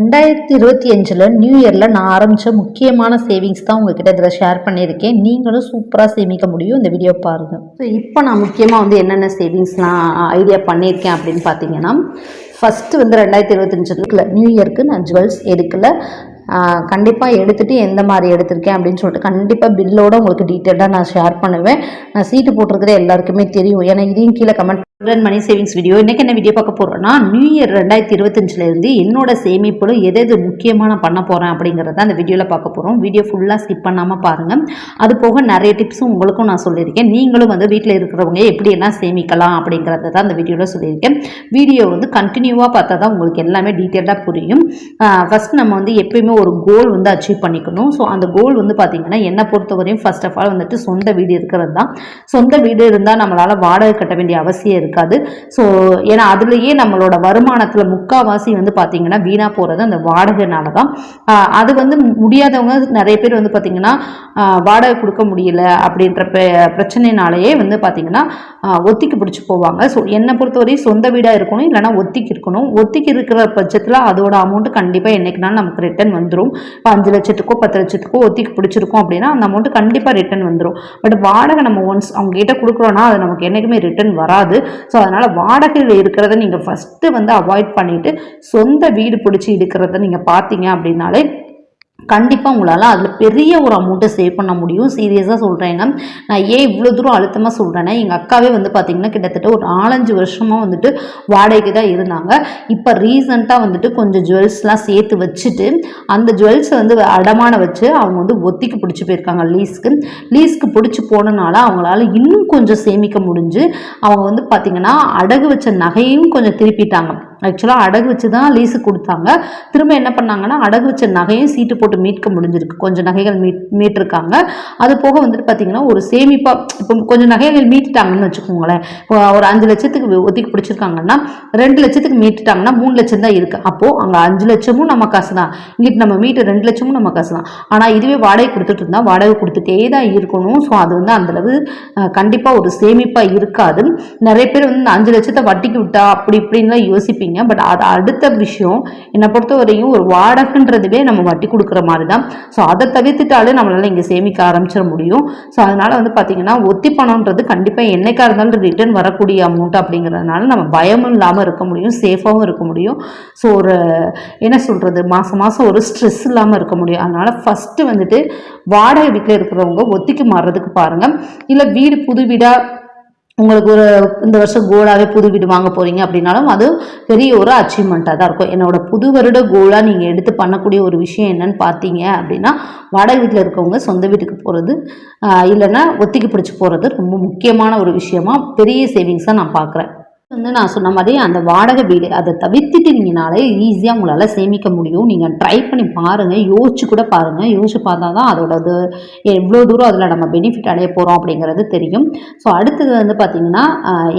ரெண்டாயிரத்தி இருபத்தி அஞ்சில் நியூ இயரில் நான் ஆரம்பித்த முக்கியமான சேவிங்ஸ் தான் உங்ககிட்ட இதில் ஷேர் பண்ணியிருக்கேன். நீங்களும் சூப்பராக சேமிக்க முடியும் இந்த வீடியோ பாருங்கள் ஸோ இப்போ நான் முக்கியமாக வந்து என்னென்ன சேவிங்ஸ்லாம் ஐடியா பண்ணியிருக்கேன் அப்படின்னு பார்த்தீங்கன்னா ஃபஸ்ட்டு வந்து ரெண்டாயிரத்தி இருபத்தஞ்சில் நியூ இயருக்கு நான் ஜுவல்ஸ் எடுக்கலை. கண்டிப்பாக எடுத்துகிட்டு எந்த மாதிரி எடுத்திருக்கேன் அப்படின்னு சொல்லிட்டு கண்டிப்பாக பில்லோட உங்களுக்கு டீட்டெயிலாக நான் ஷேர் பண்ணுவேன். நான் சீட்டு போட்டிருக்கிற எல்லாருக்குமே தெரியும். ஏன்னா இதையும் கீழே கமெண்ட் பண்ணுறேன் மணி சேவிங்ஸ் வீடியோ இன்றைக்கி என்ன வீடியோ பார்க்க போகிறோன்னா நியூ இயர் ரெண்டாயிரத்தி இருபத்தஞ்சிலேருந்து என்னோட சேமிப்பில் எது எது முக்கியமாக நான் பண்ண போகிறேன் அப்படிங்கிறத அந்த வீடியோவில் பார்க்க போகிறோம் வீடியோ ஃபுல்லாக ஸ்கிப் பண்ணாமல் பாருங்கள் அது போக நிறைய டிப்ஸும் உங்களுக்கும் நான் சொல்லியிருக்கேன். நீங்களும் வந்து வீட்டில் இருக்கிறவங்க எப்படி எல்லாம் சேமிக்கலாம் அப்படிங்கிறத தான் அந்த வீடியோவில் சொல்லியிருக்கேன். வீடியோ வந்து கண்டினியூவாக பார்த்தா தான் உங்களுக்கு எல்லாமே டீட்டெயிலாக புரியும். ஃபஸ்ட் நம்ம வந்து எப்பயுமே ஒரு கோல் வந்து அச்சீவ் பண்ணிக்கணும். ஸோ அந்த கோல் வந்து பார்த்திங்கன்னா என்னை பொறுத்தவரையும் ஃபர்ஸ்ட் ஆஃப் ஆல் வந்துட்டு சொந்த வீடு இருக்கிறது தான். சொந்த வீடு இருந்தால் நம்மளால் வாடகை கட்ட வேண்டிய அவசியம் இருக்காது. ஸோ ஏன்னா அதுலேயே நம்மளோட வருமானத்தில் முக்கால்வாசி வந்து பார்த்திங்கன்னா வீணாக போகிறது அந்த வாடகைனால தான். அது வந்து முடியாதவங்க நிறைய பேர் வந்து பார்த்திங்கன்னா வாடகை கொடுக்க முடியல அப்படின்ற பெ- பிரச்சனைனாலேயே வந்து பார்த்திங்கன்னா ஒத்திக்கு பிடிச்சி போவாங்க. ஸோ என்னை பொறுத்தவரை சொந்த வீடாக இருக்கணும் இல்லைனா ஒத்திக்கு இருக்கணும். ஒத்திக்கு இருக்கிற பட்சத்தில் அதோட அமௌண்ட்டு கண்டிப்பாக என்றைக்குனாலும் நமக்கு ரிட்டர்ன் வந்துடும் இப்போ அஞ்சு லட்சத்துக்கோ பத்து லட்சத்துக்கோ ஒத்திக்கு பிடிச்சிருக்கோம் அப்படின்னா அந்த அமௌண்ட் கண்டிப்பாக ரிட்டர்ன் வந்துடும் பட் வாடகை நம்ம ஒன்ஸ் அவங்க கிட்ட கொடுக்குறோன்னா அது நமக்கு என்றைக்குமே ரிட்டர்ன் வராது. ஸோ அதனால் வாடகையில் இருக்கிறத நீங்கள் ஃபஸ்ட்டு வந்து அவாய்ட் பண்ணிவிட்டு சொந்த வீடு பிடிச்சி இருக்கிறத நீங்கள் பார்த்தீங்க அப்படின்னாலே கண்டிப்பாக உங்களால் அதில் பெரிய ஒரு அமௌண்ட்டை சேவ் பண்ண முடியும். சீரியஸாக சொல்கிறேங்க நான் ஏன் இவ்வளோ தூரம் அழுத்தமாக சொல்கிறேன்னா எங்கள் அக்காவே வந்து பார்த்திங்கன்னா கிட்டத்தட்ட ஒரு நாலஞ்சு வருஷமாக வந்துட்டு வாடகைக்கு தான் இருந்தாங்க. இப்போ ரீசண்டாக வந்துட்டு கொஞ்சம் ஜுவல்ஸ்லாம் சேர்த்து வச்சுட்டு அந்த ஜுவல்ஸை வந்து அடமான வச்சு அவங்க வந்து ஒத்திக்கு பிடிச்சி போயிருக்காங்க லீஸ்க்கு லீஸ்க்கு பிடிச்சி போனனால அவங்களால இன்னும் கொஞ்சம் சேமிக்க முடிஞ்சு அவங்க வந்து பார்த்திங்கன்னா அடகு வச்ச நகையும் கொஞ்சம் திருப்பிட்டாங்க. ஆக்சுவலாக அடகு வச்சு தான் லீஸு கொடுத்தாங்க. திரும்ப என்ன பண்ணாங்கன்னா அடகு வச்ச நகையும் சீட்டு போட்டு மீட்க முடிஞ்சிருக்கு. கொஞ்சம் நகைகள் மீட் மீட்டிருக்காங்க. அது போக வந்துட்டு பார்த்தீங்கன்னா ஒரு சேமிப்பாக இப்போ கொஞ்சம் நகைகள் மீட்டுட்டாங்கன்னு வச்சுக்கோங்களேன். இப்போ ஒரு அஞ்சு லட்சத்துக்கு ஒதுக்கி பிடிச்சிருக்காங்கன்னா ரெண்டு லட்சத்துக்கு மீட்டுட்டாங்கன்னா மூணு லட்சம் தான் இருக்குது அப்போது அங்கே அஞ்சு லட்சமும் நம்ம காசு தான் இங்கிட்டு நம்ம மீட்டு ரெண்டு லட்சமும் நம்ம காசு தான் ஆனால் இதுவே வாடகை கொடுத்துட்டு இருந்தால் வாடகை கொடுத்துட்டே தான் இருக்கணும். ஸோ அது வந்து அந்தளவு கண்டிப்பாக ஒரு சேமிப்பாக இருக்காது. நிறைய பேர் வந்து அஞ்சு லட்சத்தை வட்டிக்கு விட்டா அப்படி இப்படின்லாம் யோசிப்பீங்க. பட் அது அடுத்த விஷயம் என்னை பொறுத்த வரையும் ஒரு வாடகைன்றதுவே நம்ம வட்டி கொடுக்குற மாதிரி தான் ஸோ அதை தவிர்த்துட்டாலே நம்மளால் இங்கே சேமிக்க ஆரம்பிச்சிட முடியும். ஸோ அதனால் வந்து பார்த்தீங்கன்னா ஒத்தி பணம்ன்றது கண்டிப்பாக என்னைக்கா இருந்தாலும் ரிட்டர்ன் வரக்கூடிய அமௌண்ட் அப்படிங்கிறதுனால நம்ம பயமும் இல்லாமல் இருக்க முடியும் சேஃபாகவும் இருக்க முடியும். ஸோ ஒரு என்ன சொல்கிறது மாதம் மாதம் ஒரு ஸ்ட்ரெஸ் இல்லாமல் இருக்க முடியும். அதனால் ஃபஸ்ட்டு வந்துட்டு வாடகை வீட்டில் இருக்கிறவங்க ஒத்திக்கு மாறுறதுக்கு பாருங்கள் இல்லை வீடு புது வீடாக உங்களுக்கு ஒரு இந்த வருஷம் கோலாகவே புது வீடு வாங்க போகிறீங்க அப்படின்னாலும் அது பெரிய ஒரு அச்சீவ்மெண்ட்டாக தான் இருக்கும். என்னோட புது வருட கோலாக நீங்கள் எடுத்து பண்ணக்கூடிய ஒரு விஷயம் என்னன்னு பார்த்தீங்க அப்படின்னா வாடகை வீட்டில் இருக்கவங்க சொந்த வீட்டுக்கு போகிறது இல்லைன்னா ஒத்திக்கு பிடிச்சி போகிறது ரொம்ப முக்கியமான ஒரு விஷயமா பெரிய சேவிங்ஸாக நான் பார்க்குறேன். வந்து நான் சொன்ன மாதிரி அந்த வாடகை வீடு அதை தவிர்த்துட்டீங்கனாலே ஈஸியாக உங்களால் சேமிக்க முடியும். நீங்கள் ட்ரை பண்ணி பாருங்கள் யோசிச்சு கூட பாருங்கள் யோசிச்சு பார்த்தா தான் அதோடது எவ்வளோ தூரம் அதில் நம்ம பெனிஃபிட் அடைய போகிறோம் அப்படிங்கிறது தெரியும். ஸோ அடுத்தது வந்து பார்த்திங்கன்னா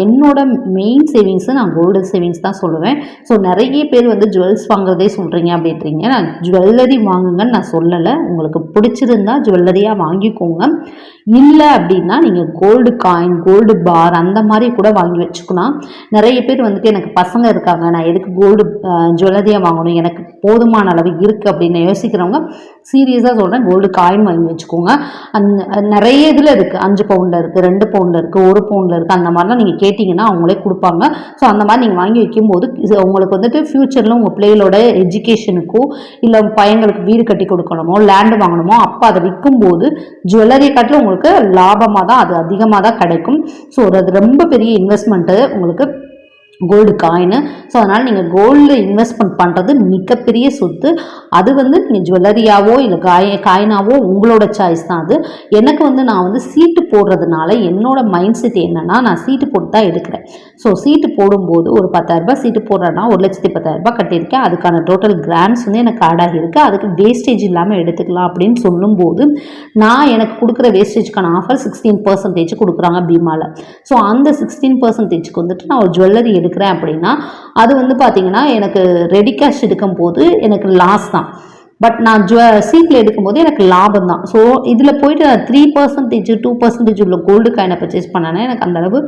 என்னோட மெயின் சேவிங்ஸு நான் கோல்டு சேவிங்ஸ் தான் சொல்லுவேன். ஸோ நிறைய பேர் வந்து ஜுவல்ஸ் வாங்குறதே சொல்கிறீங்க அப்படின்றீங்க. நான் ஜுவல்லரி வாங்குங்கன்னு நான் சொல்லலை. உங்களுக்கு பிடிச்சிருந்தா ஜுவல்லரியாக வாங்கிக்கோங்க. இல்லை அப்படின்னா நீங்கள் கோல்டு காயின் கோல்டு பார் அந்த மாதிரி கூட வாங்கி வச்சுக்கலாம். நிறைய பேர் வந்துட்டு எனக்கு பசங்க இருக்காங்க நான் எதுக்கு கோல்டு ஜுவல்லரியாக வாங்கணும் எனக்கு போதுமான அளவு இருக்குது அப்படின்னு யோசிக்கிறவங்க சீரியஸாக சொல்கிறேன் கோல்டு காயின் வாங்கி வச்சுக்கோங்க. அந்த நிறைய இதில் இருக்குது அஞ்சு பவுண்டில் இருக்குது ரெண்டு பவுண்டில் இருக்குது ஒரு பவுண்டில் இருக்குது அந்த மாதிரிலாம் நீங்கள் கேட்டிங்கன்னா அவங்களே கொடுப்பாங்க. ஸோ அந்த மாதிரி நீங்கள் வாங்கி வைக்கும்போது உங்களுக்கு வந்துட்டு ஃப்யூச்சரில் உங்கள் பிள்ளைகளோட எஜுகேஷனுக்கோ இல்லை பையங்களுக்கு வீடு கட்டி கொடுக்கணுமோ லேண்டு வாங்கணுமோ அப்போ அதை விற்கும்போது ஜுவல்லரி காட்டில் உங்களுக்கு லாபமாக தான் அது அதிகமாக தான் கிடைக்கும். ஸோ அது ரொம்ப பெரிய இன்வெஸ்ட்மெண்ட்டு உங்களுக்கு கோல்டு காயினு ஸோ அதனால் நீங்கள் கோல்டு இன்வெஸ்ட்மெண்ட் பண்ணுறது மிகப்பெரிய சொத்து. அது வந்து நீங்கள் ஜுவல்லரியாவோ இல்லை காய காயினாவோ உங்களோட சாய்ஸ் தான் அது. எனக்கு வந்து நான் வந்து சீட்டு போடுறதுனால என்னோட மைண்ட் செட் என்னென்னா நான் சீட்டு போட்டு தான் எடுக்கிறேன். ஸோ சீட்டு போடும்போது ஒரு பத்தாயிரரூபா சீட்டு போடுறேன்னா ஒரு லட்சத்தி பத்தாயிரரூபா கட்டியிருக்கேன். அதுக்கான டோட்டல் கிராம்ஸ் வந்து எனக்கு ஆடாகி இருக்குது அதுக்கு வேஸ்டேஜ் இல்லாமல் எடுத்துக்கலாம் அப்படின்னு சொல்லும்போது நான் எனக்கு கொடுக்குற வேஸ்டேஜ்க்கான ஆஃபர் சிக்ஸ்டீன் பர்சன்டேஜ் கொடுக்குறாங்க பீமாவில் ஸோ அந்த சிக்ஸ்டீன் பர்சன்டேஜ்க்கு வந்துட்டு நான் ஒரு ஜுவல்லரி எடுக்கிறேன் அப்படின்னா அது வந்து பார்த்திங்கன்னா எனக்கு ரெடி கேஷ் எடுக்கும்போது எனக்கு லாஸ் தான். பட் நான் ஜுவ சீட்டில் எடுக்கும்போது எனக்கு லாபம் தான். ஸோ இதில் போயிட்டு நான் த்ரீ பர்சன்டேஜ் டூ பர்சன்டேஜ் உள்ள கோல்டு காயினை பர்ச்சேஸ் பண்ணேன்னா எனக்கு அந்த அளவு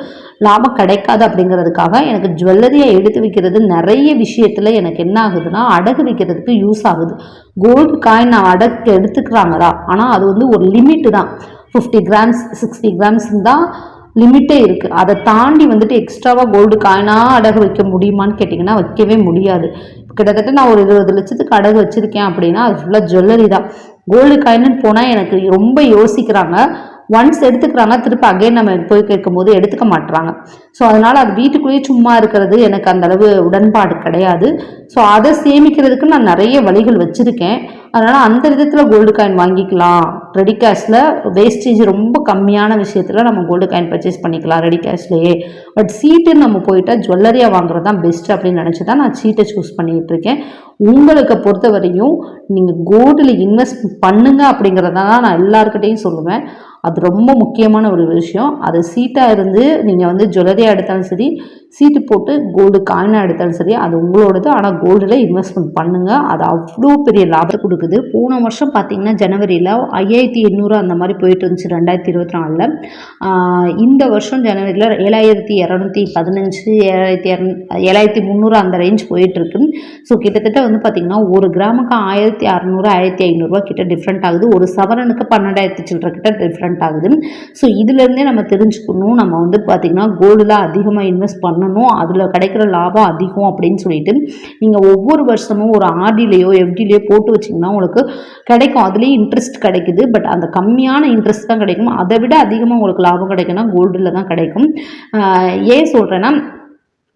லாபம் கிடைக்காது அப்படிங்கிறதுக்காக எனக்கு ஜுவல்லரியை எடுத்து வைக்கிறது நிறைய விஷயத்தில் எனக்கு என்ன ஆகுதுன்னா அடகு வைக்கிறதுக்கு யூஸ் ஆகுது. கோல்டு காயின் நான் அடகு எடுத்துக்கிறாங்க தான் ஆனால் அது வந்து ஒரு லிமிட்டு தான். ஃபிஃப்டி கிராம்ஸ் சிக்ஸ்டி கிராம்ஸ் தான் லிமிட்டே இருக்குது அதை தாண்டி வந்துட்டு எக்ஸ்ட்ராவாக கோல்டு காயினாக அடகு வைக்க முடியுமான்னு கேட்டிங்கன்னா வைக்கவே முடியாது. கிட்டத்தட்ட நான் ஒரு இருபது லட்சத்துக்கு அடகு வச்சுருக்கேன் அப்படின்னா அது ஃபுல்லாக ஜுவல்லரி தான். கோல்டு காயின்னு போனால் எனக்கு ரொம்ப யோசிக்கிறாங்க. ஒன்ஸ் எடுத்துக்கிறாங்க திருப்பி அகைன் நம்ம போய் கேட்கும்போது எடுத்துக்க மாட்டுறாங்க ஸோ அதனால் அது வீட்டுக்குள்ளேயே சும்மா இருக்கிறது எனக்கு அந்த அளவு உடன்பாடு கிடையாது. ஸோ அதை சேமிக்கிறதுக்கு நான் நிறைய வழிகள் வச்சுருக்கேன். அதனால் அந்த விதத்தில் கோல்டு காயின் வாங்கிக்கலாம். ரெடி கேஷில் வேஸ்டேஜ் ரொம்ப கம்மியான விஷயத்தில் நம்ம கோல்டு காயின் பர்ச்சேஸ் பண்ணிக்கலாம் ரெடி கேஷ்லேயே பட் சீட்டு நம்ம போயிட்டால் ஜுவல்லரியாக வாங்குறது தான் பெஸ்ட் அப்படின்னு நினச்சி தான் நான் சீட்டை சூஸ் பண்ணிகிட்டு இருக்கேன். உங்களுக்கு பொறுத்த வரையும் நீங்கள் கோல்டில் இன்வெஸ்ட் பண்ணுங்க அப்படிங்கிறத நான் எல்லாருக்கிட்டேயும் சொல்லுவேன். அது ரொம்ப முக்கியமான ஒரு விஷயம். அது சீட்டாக இருந்து நீங்கள் வந்து ஜுவல்லரியாக எடுத்தாலும் சரி சீட்டு போட்டு கோல்டு காயினாக எடுத்தாலும் சரி அது உங்களோடது. ஆனால் கோல்டில் இன்வெஸ்ட்மெண்ட் பண்ணுங்கள் அது அவ்வளோ பெரிய லாபத்தை கொடுக்குது. போன வருஷம் பார்த்தீங்கன்னா ஜனவரியில் ஐயாயிரத்தி எண்ணூறு அந்த மாதிரி போயிட்டு இருந்துச்சு ரெண்டாயிரத்தி இருபத்தி நாலில். இந்த வருஷம் ஜனவரியில் ஏழாயிரத்தி இரநூத்தி பதினஞ்சு ஏழாயிரத்தி இரநூ ஏழாயிரத்தி முந்நூறு அந்த ரேஞ்ச் போயிட்டுருக்கு ஸோ கிட்டத்தட்ட வந்து பார்த்திங்கன்னா ஒரு கிராமுக்கு ஆயிரத்தி அறநூறு ஆயிரத்தி ஐநூறுரூவா கிட்ட டிஃப்ரெண்ட் ஆகுது. ஒரு சவரனுக்கு பன்னெண்டாயிரத்தி சில்லற கிட்ட டிஃப்ரெண்ட் ஆகுது ஸோ இதுலேருந்தே நம்ம தெரிஞ்சுக்கணும். நம்ம வந்து பார்த்திங்கன்னா கோல்டில் அதிகமாக இன்வெஸ்ட் பண்ணணும். அதில் கிடைக்கிற லாபம் அதிகம் அப்படின்னு சொல்லிட்டு நீங்கள் ஒவ்வொரு வருஷமும் ஒரு ஆர்டிலேயோ எஃப்டிலேயோ போட்டு வச்சிங்கன்னா உங்களுக்கு கிடைக்கும். அதுலேயும் இன்ட்ரெஸ்ட் கிடைக்குது. பட் அந்த கம்மியான இன்ட்ரெஸ்ட் தான் கிடைக்கும். அதை விட அதிகமாக உங்களுக்கு லாபம் கிடைக்குன்னா கோல்டில் தான் கிடைக்கும். ஏன் சொல்கிறேன்னா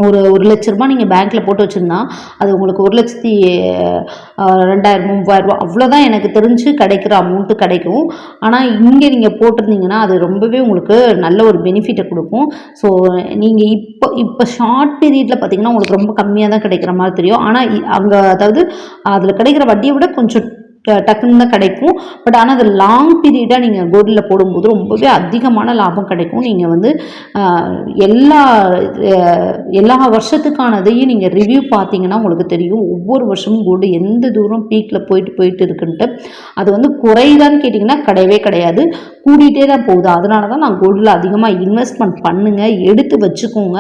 ஒரு ஒரு லட்ச ரூபா நீங்கள் பேங்க்கில் போட்டு வச்சுருந்தா அது உங்களுக்கு ஒரு லட்சத்தி ரெண்டாயிரம் மூவாயிரரூபா அவ்வளோதான் எனக்கு தெரிஞ்சு கிடைக்கிற அமௌண்ட்டு கிடைக்கும். ஆனால் இங்கே நீங்கள் போட்டிருந்தீங்கன்னா அது ரொம்பவே உங்களுக்கு நல்ல ஒரு பெனிஃபிட்டை கொடுக்கும். ஸோ நீங்கள் இப்போ இப்போ ஷார்ட் பீரியடில் பார்த்தீங்கன்னா உங்களுக்கு ரொம்ப கம்மியாக தான் கிடைக்கிற மாதிரி தெரியும். ஆனால் அங்கே அதாவது அதில் கிடைக்கிற வட்டியை விட கொஞ்சம் டக்குன்னு தான் கிடைக்கும். பட் ஆனால் அது லாங் பீரியடாக நீங்கள் கோல்டில் போடும்போது ரொம்பவே அதிகமான லாபம் கிடைக்கும். நீங்கள் வந்து எல்லா எல்லா வருஷத்துக்கானதையும் நீங்கள் ரிவ்யூ பார்த்தீங்கன்னா உங்களுக்கு தெரியும். ஒவ்வொரு வருஷமும் கோல்டு எந்த தூரம் பீக்கில் போயிட்டு போயிட்டு இருக்குன்ட்டு. அது வந்து குறையுதான்னு கேட்டிங்கன்னா கிடையவே கிடையாது. கூடிகிட்டே தான் போகுது. அதனால தான் நான் கோல்டில் அதிகமாக இன்வெஸ்ட்மெண்ட் பண்ணுங்கள் எடுத்து வச்சுக்கோங்க.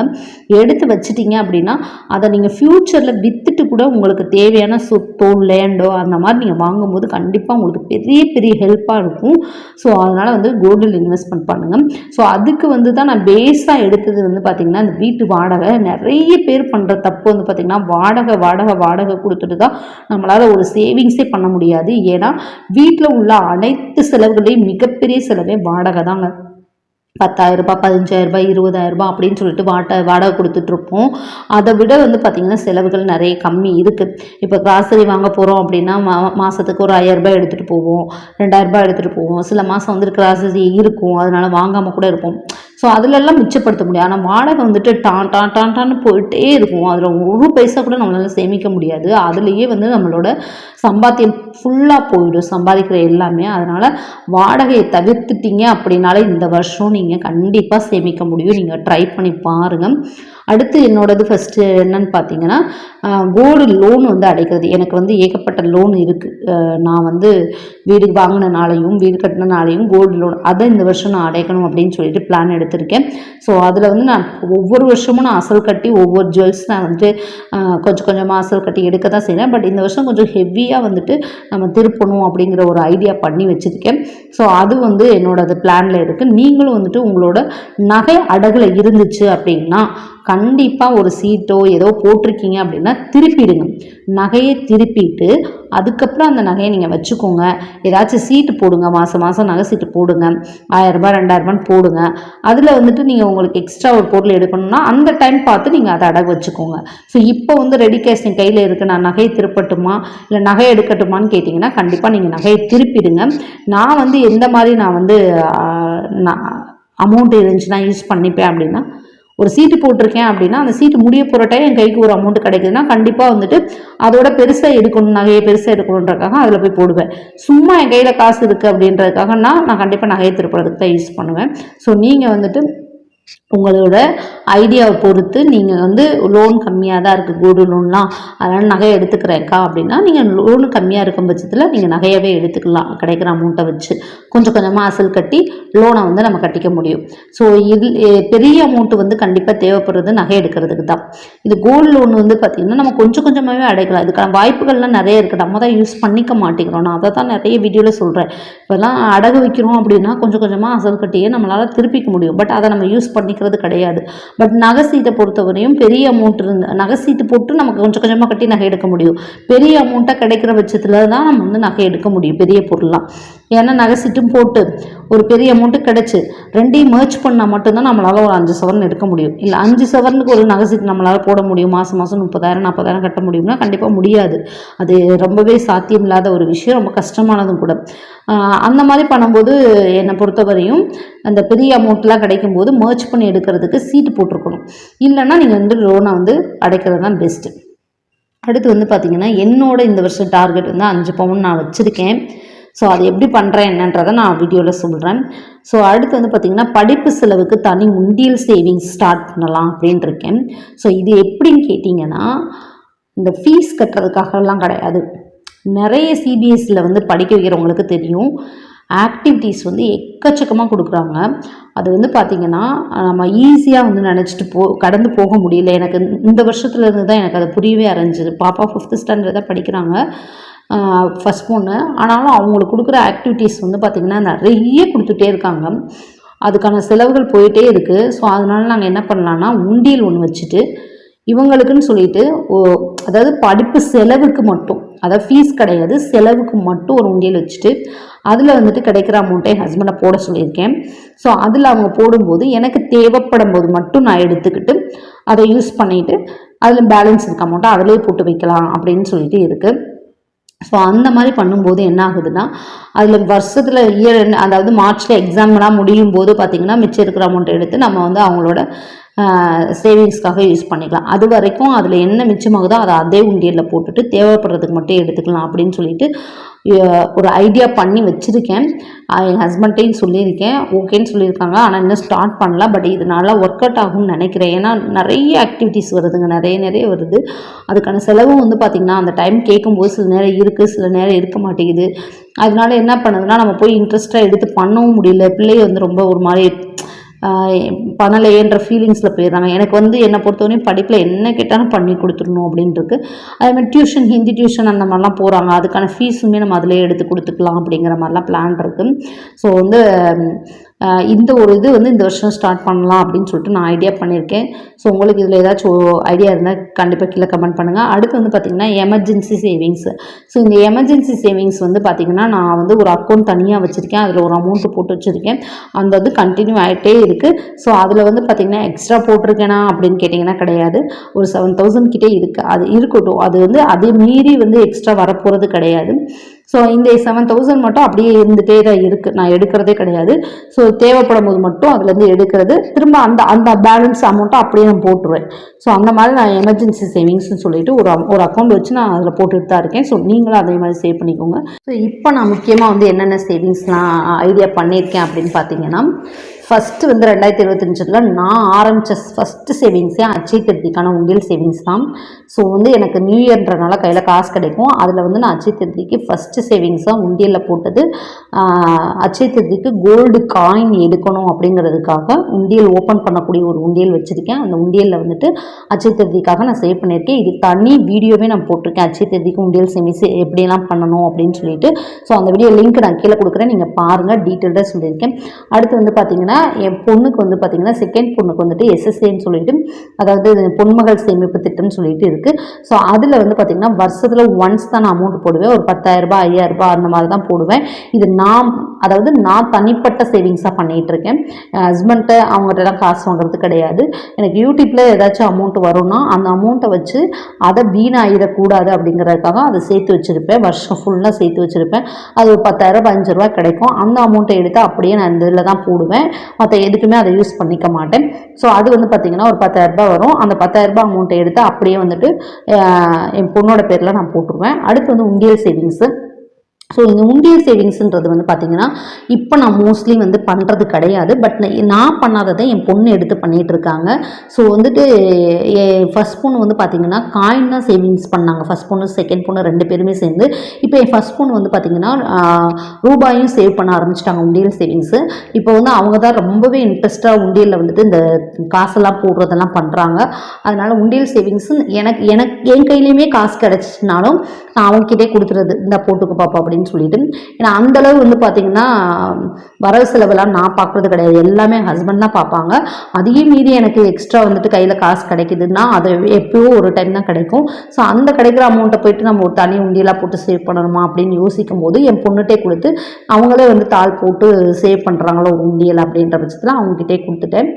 எடுத்து வச்சுட்டீங்க அப்படின்னா அதை நீங்கள் ஃப்யூச்சரில் விற்றுட்டு கூட உங்களுக்கு தேவையான சொத்தோ லேண்டோ அந்த மாதிரி நீங்கள் வாங்கும்போது கண்டிப்பாக உங்களுக்கு பெரிய பெரிய ஹெல்ப்பாக இருக்கும். ஸோ அதனால் வந்து கோல்டில் இன்வெஸ்ட்மெண்ட் பண்ணுங்கள் ஸோ அதுக்கு வந்து தான் நான் பேஸாக எடுத்தது வந்து பார்த்திங்கன்னா இந்த வீட்டு வாடகை. நிறைய பேர் பண்ணுற தப்பு வந்து பார்த்திங்கன்னா வாடகை வாடகை வாடகை கொடுத்துட்டு தான் நம்மளால் ஒரு சேவிங்ஸே பண்ண முடியாது. ஏன்னா வீட்டில் உள்ள அனைத்து செலவுகளையும் மிகப்பெரிய செலவே வாடகை தாங்க. பத்தாயிரம் ரூபாய் பதினஞ்சாயிரம் ரூபாய் இருபதாயிரம் ரூபாய் அப்படின்னு சொல்லிட்டு வாட்ட வாடகை கொடுத்துட்ருப்போம். அதை விட வந்து பார்த்திங்கன்னா செலவுகள் நிறைய கம்மி இருக்குது இப்போ கிராசரி வாங்க போகிறோம் அப்படின்னா மா மாதத்துக்கு ஒரு ஐயாயிரம் ரூபாய் எடுத்துகிட்டு போவோம். ரெண்டாயிரம் ரூபாய் எடுத்துகிட்டு போவோம். சில மாதம் வந்துட்டு கிராசரி இருக்கும். அதனால் வாங்காமல் கூட இருப்போம். ஸோ அதிலெல்லாம் மிச்சப்படுத்த முடியும் ஆனால் வாடகை வந்துட்டு டான் டான் டான் டான்னு போயிட்டே இருக்கும். அதில் ஒரு பைசா கூட நம்மளால் சேமிக்க முடியாது. அதுலேயே வந்து நம்மளோட சம்பாத்தியம் ஃபுல்லாக போயிடும். சம்பாதிக்கிற எல்லாமே. அதனால் வாடகையை தவிர்த்துட்டீங்க அப்படின்னாலே இந்த வருஷம் நீங்கள் கண்டிப்பாக சேமிக்க முடியும். நீங்கள் ட்ரை பண்ணி பாருங்கள் அடுத்து என்னோடது ஃபஸ்ட்டு என்னன்னு பார்த்தீங்கன்னா கோல்டு லோன் வந்து அடைக்கிறது. எனக்கு வந்து ஏகப்பட்ட லோன் இருக்குது நான் வந்து வீடு வாங்கினனாலையும் வீடு கட்டினனாலையும் கோல்டு லோன் அதை இந்த வருஷம் நான் அடைக்கணும் அப்படின்னு சொல்லிட்டு பிளான் எடுத்திருக்கேன். ஸோ அதில் வந்து நான் ஒவ்வொரு வருஷமும் நான் அசல் கட்டி ஒவ்வொரு ஜுவல்ஸ் நான் வந்து கொஞ்சம் கொஞ்சமாக அசல் கட்டி எடுக்க தான் செய்கிறேன் பட் இந்த வருஷம் கொஞ்சம் ஹெவியாக வந்துட்டு நம்ம திருப்பணும் அப்படிங்கிற ஒரு ஐடியா பண்ணி வச்சுருக்கேன். ஸோ அது வந்து என்னோட அது பிளானில் இருக்குது நீங்களும் வந்துட்டு உங்களோட நகை அடகில் இருந்துச்சு அப்படின்னா கண்டிப்பாக ஒரு சீட்டோ ஏதோ போட்டிருக்கீங்க அப்படின்னா திருப்பிடுங்க. நகையை திருப்பிட்டு அதுக்கப்புறம் அந்த நகையை நீங்கள் வச்சுக்கோங்க. ஏதாச்சும் சீட்டு போடுங்க மாதம் மாதம் நகை சீட்டு போடுங்க. ஆயிரரூபா ரெண்டாயிரரூபான்னு போடுங்க. அதில் வந்துட்டு நீங்கள் உங்களுக்கு எக்ஸ்ட்ரா ஒரு பொருள் எடுக்கணும்னா அந்த டைம் பார்த்து நீங்கள் அதை அடகு வச்சுக்கோங்க. ஸோ இப்போ வந்து ரெடி கேஷ் என் கையில் இருக்குது நான் நகையை திருப்பட்டுமா? இல்லை நகை எடுக்கட்டுமான்னு கேட்டிங்கன்னா கண்டிப்பாக நீங்கள் நகையை திருப்பிடுங்க. நான் வந்து எந்த மாதிரி நான் வந்து நான் அமௌண்ட் இருந்துச்சுன்னா யூஸ் பண்ணிப்பேன் அப்படின்னா ஒரு சீட்டு போட்டிருக்கேன் அப்படின்னா அந்த சீட்டு முடிய போகிற டைம் என் கைக்கு ஒரு அமௌண்ட் கிடைக்குதுன்னா கண்டிப்பாக வந்துட்டு அதோட பெருசாக எடுக்கணும் நகையை பெருசாக எடுக்கணுன்றதுக்காக அதில் போய் போடுவேன். சும்மா என் கையில் காசு இருக்குது அப்படின்றதுக்காக நான் நான் கண்டிப்பாக நகையை திருப்புறதுக்கு தான் யூஸ் பண்ணுவேன். ஸோ நீங்கள் வந்துட்டு உங்களோட ஐடியாவை பொறுத்து நீங்கள் வந்து லோன் கம்மியாக தான் இருக்குது கோல்டு லோன்லாம் அதனால் நகை எடுத்துக்கிறேன்க்கா அப்படின்னா நீங்கள் லோன் கம்மியாக இருக்கும் பட்சத்தில் நீங்கள் நகையாகவே எடுத்துக்கலாம் கிடைக்கிற அமௌண்ட்டை வச்சு. கொஞ்சம் கொஞ்சமாக அசல் கட்டி லோனை வந்து நம்ம கட்டிக்க முடியும். ஸோ இது பெரிய அமௌண்ட்டு வந்து கண்டிப்பாக தேவைப்படுறது நகை எடுக்கிறதுக்கு தான். இது கோல்டு லோன் வந்து பார்த்திங்கன்னா நம்ம கொஞ்சம் கொஞ்சமாகவே அடைக்கலாம். இதுக்கான வாய்ப்புகள்லாம் நிறைய இருக்குது நம்ம தான் யூஸ் பண்ணிக்க மாட்டேங்கிறோம். நான் அதை தான் நிறைய வீடியோவில் சொல்கிறேன் இப்போல்லாம் அடகு வைக்கிறோம் அப்படின்னா கொஞ்சம் கொஞ்சமாக அசல் கட்டியே நம்மளால் திருப்பிக்க முடியும். பட் அதை நம்ம யூஸ் பண்ணிக்கிறது கிடையாது. பட் நகை சீட்டை பொறுத்தவரையும் பெரிய அமௌண்ட் இருந்து நகை சீட்டு போட்டு நமக்கு கொஞ்சம் கொஞ்சமாக கட்டி நகை எடுக்க முடியும். பெரிய அமௌண்ட்டாக கிடைக்கிற பட்சத்தில் தான் நம்ம வந்து நகை எடுக்க முடியும் பெரிய பொருள்லாம். ஏன்னா நகை சீட்டும் போட்டு ஒரு பெரிய அமௌண்ட்டு கிடச்சி ரெண்டையும் மேர்ச் பண்ணால் மட்டும்தான் நம்மளால் ஒரு அஞ்சு சவரன் எடுக்க முடியும். இல்லை அஞ்சு சவரனுக்கு ஒரு நகை சீட் நம்மளால் போட முடியும். மாதம் மாதம் முப்பதாயிரம் நாற்பதாயிரம் கட்ட முடியும்னா கண்டிப்பாக முடியாது. அது ரொம்பவே சாத்தியம் இல்லாத ஒரு விஷயம் ரொம்ப கஷ்டமானதும் கூட. அந்த மாதிரி பண்ணும்போது என்னை பொறுத்தவரையும் அந்த பெரிய அமௌண்ட்லாம் கிடைக்கும்போது பண்ணி எடுக்கிறதுக்கு சீட்டு போட்டிருக்கணும். இல்லைன்னா நீங்கள் வந்து லோனை வந்து அடைக்கிறது தான் பெஸ்ட்டு அடுத்து வந்து பார்த்திங்கன்னா என்னோட இந்த வருஷம் டார்கெட் வந்து அஞ்சு பவுன் நான் வச்சுருக்கேன். ஸோ அது எப்படி பண்ணுறேன் என்னன்றதை நான் வீடியோவில் சொல்கிறேன் ஸோ அடுத்து வந்து பார்த்திங்கன்னா படிப்பு செலவுக்கு தனி உண்டியல் சேவிங்ஸ் ஸ்டார்ட் பண்ணலாம் அப்படின்ட்டு இருக்கேன் ஸோ இது எப்படின்னு கேட்டிங்கன்னா இந்த ஃபீஸ் கட்டுறதுக்காகலாம் கிடையாது. நிறைய சிபிஎஸ்சியில் வந்து படிக்க வைக்கிறவங்களுக்கு தெரியும். ஆக்டிவிட்டீஸ் வந்து எக்கச்சக்கமாக கொடுக்குறாங்க. அது வந்து பார்த்திங்கன்னா நம்ம ஈஸியாக வந்து நினச்சிட்டு போ கடந்து போக முடியல. எனக்கு இந்த வருஷத்துலேருந்து தான் எனக்கு அது புரியவே அரைஞ்சிது பாப்பா ஃபிஃப்த் ஸ்டாண்டர்ட் தான் படிக்கிறாங்க. ஃபஸ்ட் பொண்ணு. ஆனாலும் அவங்களுக்கு கொடுக்குற ஆக்டிவிட்டீஸ் வந்து பார்த்திங்கன்னா நிறைய கொடுத்துட்டே இருக்காங்க. அதுக்கான செலவுகள் போயிட்டே இருக்குது ஸோ அதனால் நாங்கள் என்ன பண்ணலான்னா உண்டியல் ஒன்று வச்சுட்டு இவங்களுக்குன்னு சொல்லிட்டு ஓ அதாவது படிப்பு செலவுக்கு மட்டும் அதாவது ஃபீஸ் கிடையாது. செலவுக்கு மட்டும் ஒரு உண்டியல் வச்சுட்டு அதில் வந்துட்டு கிடைக்கிற அமௌண்ட்டை ஹஸ்பண்டை போட சொல்லியிருக்கேன். ஸோ அதில் அவங்க போடும்போது எனக்கு தேவைப்படும் போது மட்டும் நான் எடுத்துக்கிட்டு அதை யூஸ் பண்ணிவிட்டு அதில் பேலன்ஸ் இருக்க அமௌண்ட்டை அதிலே போட்டு வைக்கலாம் அப்படின்னு சொல்லிட்டு இருக்குது ஸோ அந்த மாதிரி பண்ணும்போது என்ன ஆகுதுன்னா அதில் வருஷத்தில் இயர் அதாவது மார்ச்சில் எக்ஸாம்லாம் முடியும் போது பார்த்திங்கன்னா மிச்சம் இருக்கிற அமௌண்ட் எடுத்து நம்ம வந்து அவங்களோட சேவிங்ஸ்க்காக யூஸ் பண்ணிக்கலாம். அது வரைக்கும் அதில் என்ன மிச்சமாகுதோ அதை அதே உண்டியலில் போட்டுட்டு தேவைப்படுறதுக்கு மட்டும் எடுத்துக்கலாம் அப்படின்னு சொல்லிட்டு ஒரு ஐடியா பண்ணி வச்சுருக்கேன். என் ஹஸ்பண்ட்டையும் சொல்லியிருக்கேன். ஓகேன்னு சொல்லியிருக்காங்க. ஆனால் இன்னும் ஸ்டார்ட் பண்ணல. பட் இது நல்லா ஒர்க் அவுட் ஆகும்னு நினைக்கிறேன். ஏன்னா நிறைய ஆக்டிவிட்டீஸ் வருதுங்க. நிறைய நிறைய வருது. அதுக்கான செலவும் வந்து பார்த்திங்கன்னா அந்த டைம் கேட்கும்போது சில நேரம் இருக்குது சில நேரம் இருக்க மாட்டேங்குது. அதனால என்ன பண்ணுதுன்னா நம்ம போய் இன்ட்ரெஸ்ட்டாக எடுத்து பண்ணவும் முடியல. பிள்ளைய வந்து ரொம்ப ஒரு மாதிரி பண்ணலையேன்ற ஃபீலிங்ஸில் போயிடுறாங்க. எனக்கு வந்து என்னை பொறுத்தவரையும் படிப்பில் என்ன கேட்டாலும் பண்ணி கொடுத்துடணும் அப்படின்ட்டுருக்கு அதே மாதிரி டியூஷன் ஹிந்தி டியூஷன் அந்த மாதிரிலாம் போகிறாங்க அதுக்கான ஃபீஸுமே நம்ம அதிலே எடுத்து கொடுத்துக்கலாம் அப்படிங்கிற மாதிரிலாம் பிளான் இருக்குது ஸோ வந்து இந்த ஒரு இது வந்து இந்த வருஷம் ஸ்டார்ட் பண்ணலாம் அப்படின்னு சொல்லிட்டு நான் ஐடியா பண்ணியிருக்கேன். ஸோ உங்களுக்கு இதில் ஏதாச்சும் ஐடியா இருந்தால் கண்டிப்பாக கீழே கமெண்ட் பண்ணுங்கள் அடுத்து வந்து பார்த்திங்கன்னா எமர்ஜென்சி சேவிங்ஸ் ஸோ இந்த எமர்ஜென்சி சேவிங்ஸ் வந்து பார்த்திங்கன்னா நான் வந்து ஒரு அக்கௌண்ட் தனியாக வச்சுருக்கேன். அதில் ஒரு அமௌண்ட்டு போட்டு வச்சுருக்கேன். அந்த இது கண்டினியூ ஆகிட்டே இருக்குது ஸோ அதில் வந்து பார்த்திங்கன்னா எக்ஸ்ட்ரா போட்டிருக்கேனா அப்படின்னு கேட்டிங்கன்னா கிடையாது. ஒரு செவன் தௌசண்ட் கிட்டே இருக்குது அது இருக்கட்டும். அது வந்து அதை மீறி வந்து எக்ஸ்ட்ரா வரப்போகிறது கிடையாது. ஸோ இந்த செவன் தௌசண்ட் மட்டும் அப்படியே இருந்துகிட்டே தான் இருக்குது நான் எடுக்கிறதே கிடையாது. ஸோ தேவைப்படும் போது மட்டும் அதுலேருந்து எடுக்கிறது. திரும்ப அந்த அந்த பேலன்ஸ் அமௌண்ட்டை அப்படியே நான் போட்டுருவேன். ஸோ அந்த மாதிரி நான் எமர்ஜென்சி சேவிங்ஸ்னு சொல்லிட்டு ஒரு ஒரு அக்கௌண்ட் வச்சு நான் அதில் போட்டுட்டு தான் இருக்கேன். ஸோ நீங்களும் அதே மாதிரி சேவ் பண்ணிக்கோங்க. ஸோ இப்போ நான் முக்கியமாக வந்து என்னென்ன சேவிங்ஸ்லாம் ஐடியா பண்ணியிருக்கேன் அப்படின்னு பார்த்தீங்கன்னா ஃபஸ்ட்டு வந்து ரெண்டாயிரத்தி இருபத்தஞ்சில் நான் ஆரம்பித்த ஃபஸ்ட்டு சேவிங்ஸே அச்சை திருத்திக்கான உண்டியல் சேவிங்ஸ் தான். ஸோ வந்து எனக்கு நியூ இயர்ன்றனால கையில் காசு கிடைக்கும். அதில் வந்து நான் அச்சை திருத்திக்கு ஃபஸ்ட்டு சேவிங்ஸாக உண்டியலில் போட்டது ஆஹ், அச்சை திருத்திக்கு கோல்டு காயின் எடுக்கணும் அப்படிங்கிறதுக்காக உண்டியல் ஓப்பன் பண்ணக்கூடிய ஒரு உண்டியல் வச்சுருக்கேன். அந்த உண்டியலில் வந்துட்டு அச்சை திருத்திக்காக நான் சேவ் பண்ணியிருக்கேன். இது தனி வீடியோவே நான் போட்டிருக்கேன். அச்சை திருத்திக்கு உண்டியல் சேவிங்ஸ் எப்படியெல்லாம் பண்ணணும் அப்படின்னு சொல்லிட்டு. ஸோ அந்த வீடியோ லிங்க் நான் கீழே கொடுக்குறேன். நீங்கள் பாருங்கள் டீட்டெயில்டாக சொல்லியிருக்கேன். அடுத்து வந்து பார்த்தீங்கன்னா என் பொண்ணுக்கு வந்து பார்த்தீங்கன்னா செகண்ட் பொண்ணுக்கு வந்துட்டு எஸ்எஸ்ஏன்னு சொல்லிட்டு அதாவது பொன்மகள் சேமிப்பு திட்டம்னு சொல்லிட்டு இருக்குது ஸோ அதில் வந்து பார்த்தீங்கன்னா வருஷத்தில் ஒன்ஸ் தான் நான் அமௌண்ட் போடுவேன். ஒரு பத்தாயிரரூபா ஐயாயிரரூபா அந்த மாதிரி தான் போடுவேன். இது நான் அதாவது நான் தனிப்பட்ட சேவிங்ஸாக பண்ணிகிட்டு இருக்கேன். ஹஸ்பண்ட்டை அவங்ககிட்டலாம் காசு வாங்குறது கிடையாது. எனக்கு யூடியூப்பில் ஏதாச்சும் அமௌண்ட் வரும்னா அந்த அமௌண்ட்டை வச்சு அதை வீணாயிடக்கூடாது அப்படிங்கிறதுக்காக அதை சேர்த்து வச்சுருப்பேன். வருஷம் ஃபுல்லாக சேர்த்து வச்சுருப்பேன். அது ஒரு பத்தாயிரம் பதினஞ்சு ரூபா கிடைக்கும். அந்த அமௌண்ட்டை எடுத்து அப்படியே நான் இந்த இதில் தான் போடுவேன். மற்ற எதுக்குமே அதை யூஸ் பண்ணிக்க மாட்டேன். ஸோ அது வந்து பார்த்திங்கன்னா ஒரு பத்தாயிரரூபா வரும். அந்த பத்தாயிரரூபா அமௌண்ட்டை எடுத்து அப்படியே வந்துட்டு என் பொண்ணோட பேரில் நான் போட்டுருவேன். அடுத்து வந்து உண்டியல் சேவிங்ஸு ஸோ இந்த உண்டியல் சேவிங்ஸ்ன்றது வந்து பார்த்தீங்கன்னா இப்போ நான் மோஸ்ட்லி வந்து பண்ணுறது கிடையாது. பட் நான் பண்ணாததை என் பொண்ணு எடுத்து பண்ணிகிட்டு இருக்காங்க. ஸோ வந்துட்டு என் ஃபஸ்ட் பொண்ணு வந்து பார்த்தீங்கன்னா காயின் தான் சேவிங்ஸ் பண்ணாங்க. ஃபஸ்ட் பொண்ணு செகண்ட் பொண்ணு ரெண்டு பேருமே சேர்ந்து. இப்போ என் ஃபஸ்ட் பொண்ணு வந்து பார்த்தீங்கன்னா ரூபாயும் சேவ் பண்ண ஆரம்பிச்சிட்டாங்க உண்டியல் சேவிங்ஸு இப்போ வந்து அவங்க தான் ரொம்பவே இன்ட்ரெஸ்ட்டாக உண்டியலில் வந்துட்டு இந்த காசெல்லாம் போடுறதெல்லாம் பண்ணுறாங்க அதனால் உண்டியல் சேவிங்ஸ் எனக்கு எனக்கு என் கையிலையுமே காசு கிடச்சினாலும் நான் அவங்ககிட்டே கொடுத்துறது. இந்த போட்டுக்கு பாப்பா அப்படின்னு சொல்லிட்டு. ஏன்னா அந்த அளவு வந்து பார்த்தீங்கன்னா வரவு செலவெல்லாம் நான் பார்க்குறது கிடையாது. எல்லாமே ஹஸ்பண்ட் தான் பார்ப்பாங்க அதையும் மீறி எனக்கு எக்ஸ்ட்ரா வந்துட்டு கையில் காசு கிடைக்குதுன்னா அது எப்பயோ ஒரு டைம் தான் கிடைக்கும். ஸோ அந்த கிடைக்கிற அமௌண்ட்டை போயிட்டு நம்ம ஒரு தனி உண்டியலாக போட்டு சேவ் பண்ணணுமா அப்படின்னு யோசிக்கும் போது என் பொண்ணுகிட்டே கொடுத்து அவங்களே வந்து தாள் போட்டு சேவ் பண்ணுறாங்களோ ஒரு உண்டியல் அப்படின்ற பட்சத்தில் அவங்ககிட்டே கொடுத்துட்டேன்.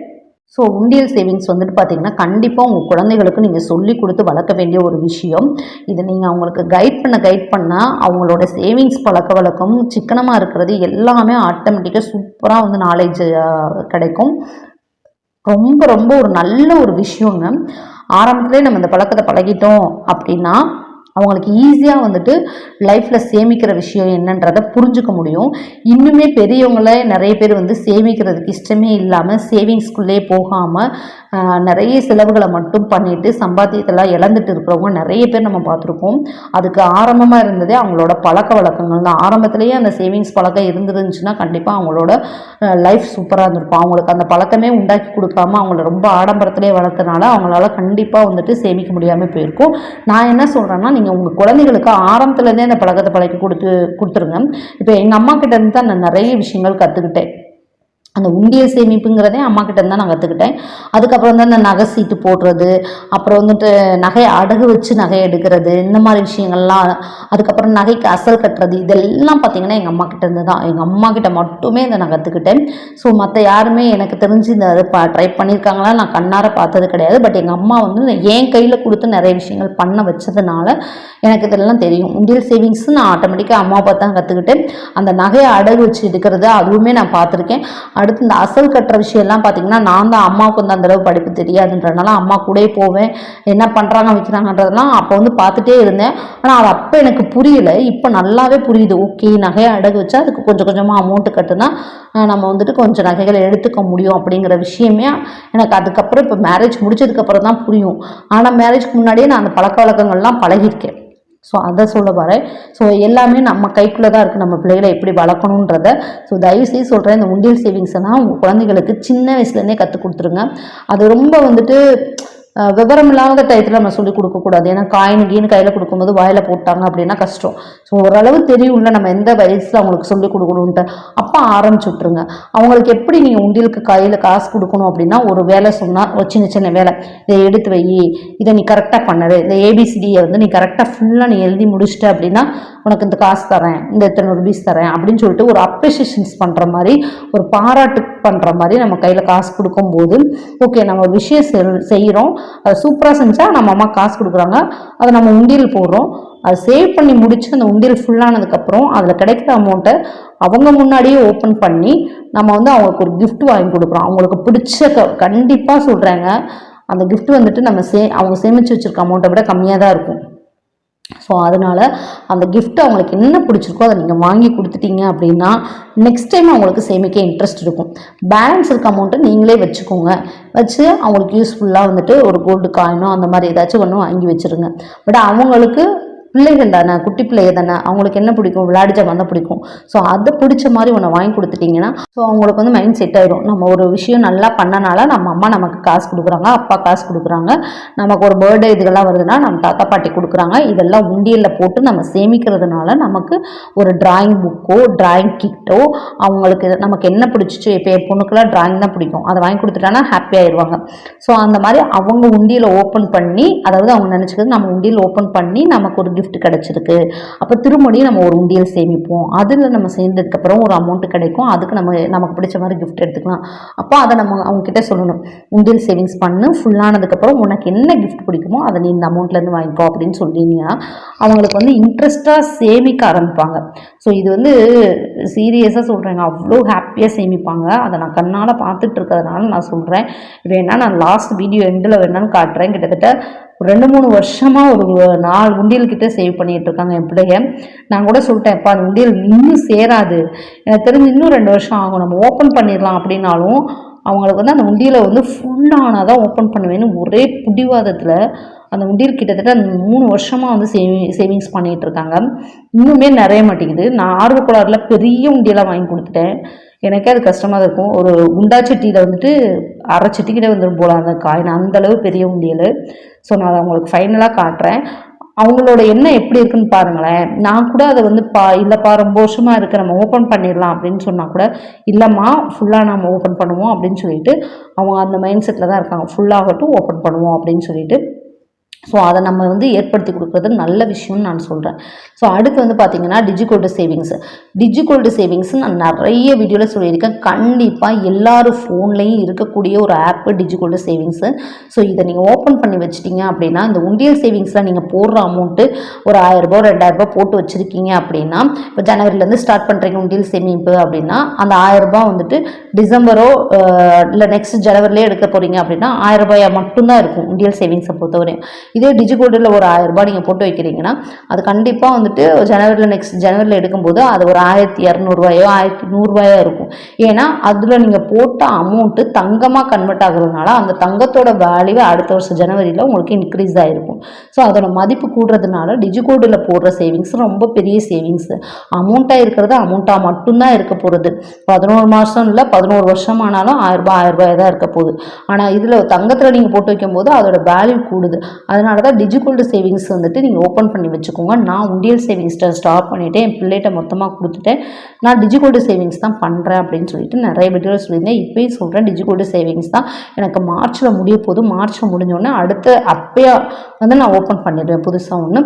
ஸோ உண்டியல் சேவிங்ஸ் வந்துட்டு பார்த்தீங்கன்னா கண்டிப்பாக உங்கள் குழந்தைகளுக்கு நீங்கள் சொல்லி கொடுத்து வளர்க்க வேண்டிய ஒரு விஷயம். இதை நீங்கள் அவங்களுக்கு கைட் பண்ண கைட் பண்ணால் அவங்களோட சேவிங்ஸ் பழக்க வழக்கம் சிக்கனமாக இருக்கிறது எல்லாமே ஆட்டோமேட்டிக்காக சூப்பராக வந்து நாலேஜ் கிடைக்கும். ரொம்ப ரொம்ப ஒரு நல்ல ஒரு விஷயங்க. ஆரம்பத்திலே நம்ம இந்த பழக்கத்தை பழகிட்டோம் அப்படின்னா அவங்களுக்கு ஈஸியாக வந்துட்டு லைஃப்பில் சேமிக்கிற விஷயம் என்னன்றதை புரிஞ்சுக்க முடியும். இன்னுமே பெரியவங்கள நிறைய பேர் வந்து சேமிக்கிறதுக்கு இஷ்டமே இல்லாமல் சேவிங்ஸ்குள்ளே போகாமல் நிறைய செலவுகளை மட்டும் பண்ணிட்டு சம்பாத்தியத்தெல்லாம் இழந்துட்டு இருக்கிறவங்க நிறைய பேர் நம்ம பார்த்துருக்கோம் அதுக்கு ஆரம்பமாக இருந்ததே அவங்களோட பழக்க வழக்கங்கள் தான். ஆரம்பத்திலேயே அந்த சேவிங்ஸ் பழக்கம் இருந்துருந்துச்சுன்னா கண்டிப்பாக அவங்களோட லைஃப் சூப்பராக இருந்திருக்கும். அவங்களுக்கு அந்த பழக்கமே உண்டாக்கி கொடுக்காம அவங்கள ரொம்ப ஆடம்பரத்திலே வளர்த்தனால அவங்களால கண்டிப்பாக வந்துட்டு சேமிக்க முடியாமல் போயிருக்கும். நான் என்ன சொல்கிறேன்னா நீங்கள் உங்கள் குழந்தைகளுக்கு ஆரம்பத்துலேருந்தே அந்த பழக்கத்தை பழக்கி கொடுத்து கொடுத்துருங்க. இப்போ எங்கள் அம்மா கிட்டேருந்து தான் நான் நிறைய விஷயங்கள் கற்றுக்கிட்டேன் அந்த உண்டியல் சேமிப்புங்கிறதே அம்மா கிட்ட இருந்தால் நான் கற்றுக்கிட்டேன் அதுக்கப்புறம் வந்து அந்த நகை சீட்டு போடுறது அப்புறம் வந்துட்டு நகையை அடகு வச்சு நகை எடுக்கிறது இந்த மாதிரி விஷயங்கள்லாம். அதுக்கப்புறம் நகைக்கு அசல் கட்டுறது இதெல்லாம் பார்த்தீங்கன்னா எங்கள் அம்மா கிட்ட இருந்து தான். எங்கள் அம்மா கிட்ட மட்டுமே இதை நான் கற்றுக்கிட்டேன் ஸோ மற்ற யாருமே எனக்கு தெரிஞ்சு இந்த ட்ரை பண்ணியிருக்காங்களா நான் கண்ணார பார்த்தது கிடையாது. பட் எங்கள் அம்மா வந்து என் கையில் கொடுத்து நிறைய விஷயங்கள் பண்ண வச்சதுனால எனக்கு இதெல்லாம் தெரியும். உண்டியல் சேவிங்ஸ் நான் ஆட்டோமேட்டிக்காக அம்மா பார்த்து தான் கற்றுக்கிட்டேன் அந்த நகையை அடகு வச்சு எடுக்கிறது அதுவுமே நான் பார்த்துருக்கேன். அடுத்து இந்த அசல் கட்டுற விஷயம்லாம் பார்த்தீங்கன்னா நான் தான் அம்மாவுக்கு வந்து அந்தளவு படிப்பு தெரியாதுன்றனால அம்மா கூடயே போவேன். என்ன பண்ணுறாங்க வைக்கிறாங்கன்றதெல்லாம் அப்போ வந்து பார்த்துட்டே இருந்தேன். ஆனால் அது அப்போ எனக்கு புரியல. இப்போ நல்லாவே புரியுது. ஓகே நகையை அடகு வச்சா அதுக்கு கொஞ்சம் கொஞ்சமாக அமௌண்ட்டு கட்டுனா நம்ம வந்துட்டு கொஞ்சம் நகைகளை எடுத்துக்க முடியும் அப்படிங்கிற விஷயமே எனக்கு அதுக்கப்புறம் இப்போ மேரேஜ் முடிச்சதுக்கப்புறம் தான் புரியும். ஆனால் மேரேஜ்க்கு முன்னாடியே நான் அந்த பழக்க வழக்கங்கள்லாம் பழகியிருக்கேன். ஸோ அதை சொல்ல வரேன். ஸோ எல்லாமே நம்ம கைக்குள்ளே தான் இருக்குது நம்ம பிள்ளைகளை எப்படி வளர்க்கணுன்றத ஸோ தயவுசெய்து சொல்கிறேன் இந்த உண்டியல் சேவிங்ஸ்னால் உங்கள் குழந்தைகளுக்கு சின்ன வயசுலேருந்தே கற்றுக் கொடுத்துருங்க. அது ரொம்ப வந்துட்டு விவரம் இல்லாத டயத்தில் நம்ம சொல்லி கொடுக்கக்கூடாது. ஏன்னா காயின் கீனு கையில் கொடுக்கும்போது வாயில் போட்டாங்க அப்படின்னா கஷ்டம். ஸோ ஓரளவு தெரியும்ல நம்ம எந்த வயசில் அவங்களுக்கு சொல்லி கொடுக்கணுன்ட்டு அப்போ ஆரம்பிச்சுட்ருங்க அவங்களுக்கு எப்படி நீங்கள் உண்டியலுக்கு கையில் காசு கொடுக்கணும் அப்படின்னா ஒரு வேலை சொன்னால் ஒரு சின்ன சின்ன வேலை. இதை எடுத்து வை. இதை நீ கரெக்டாக பண்ணது இந்த ஏபிசிடியை வந்து நீ கரெக்டாக ஃபுல்லாக நீ எழுதி முடிச்சிட்ட அப்படின்னா உனக்கு இந்த காசு தரேன். இந்த இத்தனை ருபீஸ் தரேன் அப்படின்னு சொல்லிட்டு ஒரு அப்ரிஷியேஷன்ஸ் பண்ணுற மாதிரி ஒரு பாராட்டு பண்ணுற மாதிரி நம்ம கையில் காசு கொடுக்கும்போது ஓகே நம்ம ஒரு விஷயம் செய்கிறோம் அதை சூப்பராக செஞ்சால் நம்ம அம்மா காசு கொடுக்குறாங்க. அதை நம்ம உண்டியல் போடுறோம். அதை சேவ் பண்ணி முடித்து அந்த உண்டியல் ஃபுல்லானதுக்கப்புறம் அதில் கிடைக்கிற அமௌண்ட்டை அவங்க முன்னாடியே ஓப்பன் பண்ணி நம்ம வந்து அவங்களுக்கு ஒரு கிஃப்ட் வாங்கி கொடுக்குறோம். அவங்களுக்கு பிடிச்ச க கண்டிப்பாக சொல்கிறாங்க அந்த கிஃப்ட் வந்துட்டு நம்ம சே அவங்க சேமித்து வச்சுருக்க அமௌண்ட்டை விட கம்மியாக தான் இருக்கும். ஸோ அதனால் அந்த கிஃப்ட்டு அவங்களுக்கு என்ன பிடிச்சிருக்கோ அதை நீங்கள் வாங்கி கொடுத்துட்டீங்க அப்படின்னா நெக்ஸ்ட் டைம் அவங்களுக்கு சேமிக்க இன்ட்ரெஸ்ட் இருக்கும். பேலன்ஸ் இருக்க அமௌண்ட்டை நீங்களே வச்சுக்கோங்க. வச்சு அவங்களுக்கு யூஸ்ஃபுல்லாக வந்துட்டு ஒரு கோல்டு காயினோ அந்த மாதிரி ஏதாச்சும் ஒன்று வாங்கி வச்சுருங்க. பட் அவங்களுக்கு பிள்ளைகள் தானே குட்டி பிள்ளைய தானே அவங்களுக்கு என்ன பிடிக்கும்? விளையாட்டு ஜாமான் தான் பிடிக்கும். ஸோ அதை பிடிச்ச மாதிரி ஒன்று வாங்கி கொடுத்துட்டிங்கன்னா ஸோ அவங்களுக்கு வந்து மைண்ட் செட் ஆகிடும் நம்ம ஒரு விஷயம் நல்லா பண்ணனால நம்ம அம்மா நமக்கு காசு கொடுக்குறாங்க அப்பா காசு கொடுக்குறாங்க. நமக்கு ஒரு பர்த்டே இதுகெல்லாம் வருதுன்னா நம்ம தாத்தா பாட்டி கொடுக்குறாங்க. இதெல்லாம் உண்டியலில் போட்டு நம்ம சேமிக்கிறதுனால நமக்கு ஒரு டிராயிங் புக்கோ டிராயிங் கிட்டோ அவங்களுக்கு நமக்கு என்ன பிடிச்சிச்சு? இப்போ என் பொண்ணுக்கெல்லாம் டிராயிங் தான் பிடிக்கும். அதை வாங்கி கொடுத்துட்டானா ஹாப்பி ஆயிடுவாங்க. ஸோ அந்த மாதிரி அவங்க உண்டியலை ஓப்பன் பண்ணி அதாவது அவங்க நினச்சிக்கிறது நம்ம உண்டியல் ஓப்பன் பண்ணி நமக்கு ஒரு கிஃப்ட் கிடச்சிருக்கு. அப்போ திருமணியும் நம்ம ஒரு உண்டியல் சேமிப்போம். அதில் நம்ம சேர்ந்ததுக்கப்புறம் ஒரு அமௌண்ட்டு கிடைக்கும். அதுக்கு நம்ம நமக்கு பிடிச்ச மாதிரி கிஃப்ட் எடுத்துக்கலாம். அப்போ அதை நம்ம அவங்க கிட்ட சொல்லணும். உண்டியல் சேவிங்ஸ் பண்ணு. ஃபுல்லானதுக்கப்புறம் உனக்கு என்ன கிஃப்ட் பிடிக்குமோ அதை நீ இந்த அமௌண்ட்லேருந்து வாங்கிக்கோ அப்படின்னு சொல்லிங்கன்னா அவங்களுக்கு வந்து இன்ட்ரெஸ்ட்டாக சேமிக்க ஆரம்பிப்பாங்க. ஸோ இது வந்து சீரியஸாக சொல்கிறேங்க அவ்வளோ ஹாப்பியாக சேமிப்பாங்க. அதை நான் கண்ணால் பார்த்துட்டு இருக்கிறதுனால நான் சொல்கிறேன் வேணா நான் லாஸ்ட் வீடியோ எண்டில் வேணாலும் காட்டுறேன். கிட்டத்தட்ட ஒரு ரெண்டு மூணு வருஷமாக ஒரு நாலு உண்டியல் கிட்டே சேவ் பண்ணிகிட்டு இருக்காங்க என் பிள்ளைய நான் கூட சொல்லிட்டேன் அப்பா அந்த உண்டியல் இன்னும் சேராது. எனக்கு தெரிஞ்சு இன்னும் ரெண்டு வருஷம் ஆகும். நம்ம ஓப்பன் பண்ணிடலாம் அப்படின்னாலும் அவங்களுக்கு வந்து அந்த உண்டியலை வந்து ஃபுல்லானால் தான் ஓப்பன் பண்ணுவேன்னு ஒரே பிடிவாதத்தில் அந்த உண்டியல் கிட்டத்தட்ட மூணு வருஷமாக வந்து சேவி சேவிங்ஸ் பண்ணிகிட்டு இருக்காங்க. இன்னுமே நிறைய மாட்டேங்குது. நான் ஆர்வக்கோளாறில் பெரிய உண்டியெல்லாம் வாங்கி கொடுத்துட்டேன். எனக்கே அது கஷ்டமாக இருக்கும். ஒரு குண்டா சட்டியில் வந்துட்டு அரை சட்டிக்கிட்ட வந்துடும் போல அந்த காயின் அந்தளவு பெரிய உண்டியல். ஸோ நான் அதை அவங்களுக்கு ஃபைனலாக காட்டுறேன். அவங்களோட எண்ணம் எப்படி இருக்குன்னு பாருங்களேன். நான் கூட அதை வந்து பா இல்லைப்பா ரொம்ப வருஷமாக இருக்குது நம்ம ஓப்பன் பண்ணிடலாம் அப்படின்னு சொன்னால் கூட இல்லைம்மா ஃபுல்லாக நம்ம ஓப்பன் பண்ணுவோம் அப்படின்னு சொல்லிட்டு அவங்க அந்த மைண்ட் செட்டில் தான் இருக்காங்க. ஃபுல்லாகட்டும் ஓப்பன் பண்ணுவோம் அப்படின்னு சொல்லிட்டு ஸோ அதை நம்ம வந்து ஏற்படுத்தி கொடுக்குறது நல்ல விஷயம்னு நான் சொல்கிறேன் ஸோ அடுத்து வந்து பார்த்தீங்கன்னா டிஜிகோல்டு சேவிங்ஸ் டிஜிகோல்டு சேவிங்ஸ் நான் நிறைய வீடியோவில் சொல்லியிருக்கேன். கண்டிப்பாக எல்லாரும் ஃபோன்லேயும் இருக்கக்கூடிய ஒரு ஆப்பு டிஜிகோல்டு சேவிங்ஸு ஸோ இதை நீங்கள் ஓப்பன் பண்ணி வச்சிட்டிங்க அப்படின்னா இந்த உண்டியல் சேவிங்ஸில் நீங்கள் போடுற அமௌண்ட்டு ஒரு ஆயிரரூபா ரெண்டாயிரரூபா போட்டு வச்சுருக்கீங்க அப்படின்னா இப்போ ஜனவரிலேருந்து ஸ்டார்ட் பண்ணுறீங்க உண்டியல் சேமிப்பு அப்படின்னா அந்த ஆயிரரூபா வந்துட்டு டிசம்பரோ இல்லை நெக்ஸ்ட் ஜனவரிலே எடுக்க போகிறீங்க அப்படின்னா ஆயர்ரூபாயா மட்டும்தான் இருக்கும் உண்டியல் சேவிங்ஸை பொறுத்தவரையும். இதே டிஜிகோல்டில் ஒரு ஆயிரம் ரூபாய் நீங்கள் போட்டு வைக்கிறீங்கன்னா அது கண்டிப்பாக வந்துட்டு ஜனவரியில் நெக்ஸ்ட் ஜனவரியில் எடுக்கும்போது அது ஒரு ஆயிரத்தி இரநூறுவாயோ ஆயிரத்தி நூறுரூவாயோ இருக்கும். ஏன்னா அதில் நீங்கள் போட்ட அமௌண்ட்டு தங்கமாக கன்வெர்ட் ஆகுறதுனால அந்த தங்கத்தோட வேல்யூ அடுத்த வருஷம் ஜனவரியில் உங்களுக்கு இன்க்ரீஸ் ஆகிருக்கும் ஸோ அதோட மதிப்பு கூடுறதுனால டிஜிகோல்டில் போடுற சேவிங்ஸ் ரொம்ப பெரிய சேவிங்ஸ் அமௌண்ட்டாக இருக்கிறது அமௌண்ட்டாக மட்டும்தான் இருக்க போகிறது பதினோரு மாதம் இல்லை பதினோரு வருஷம் ஆனாலும் ஆயிரரூபா ஆயிரரூபாய் தான் இருக்க போகுது. ஆனால் இதில் தங்கத்தில் நீங்கள் போட்டு வைக்கும்போது அதோட வேல்யூ கூடுது. அது தான் டிஜிகோல்டு சேவிங்ஸ் வந்துட்டு நீங்கள் ஓப்பன் பண்ணி வச்சுக்கோங்க. நான் உண்டியல் சேவிங்ஸ்ட்டை ஸ்டாப் பண்ணிவிட்டு என் பிள்ளைகிட்ட மொத்தமாக கொடுத்துட்டேன். நான் டிஜிகோல்டு சேவிங்ஸ் தான் பண்ணுறேன் அப்படின்னு சொல்லிட்டு நிறைய வீடியோவில் சொல்லியிருந்தேன். இப்போயும் சொல்கிறேன் டிஜிகோல்டு சேவிங்ஸ் தான். எனக்கு மார்ச்சில் முடிய போது மார்ச்சில் முடிஞ்சோடனே அடுத்த அப்பயே வந்து நான் ஓப்பன் பண்ணிடுவேன். புதுசாக ஒன்று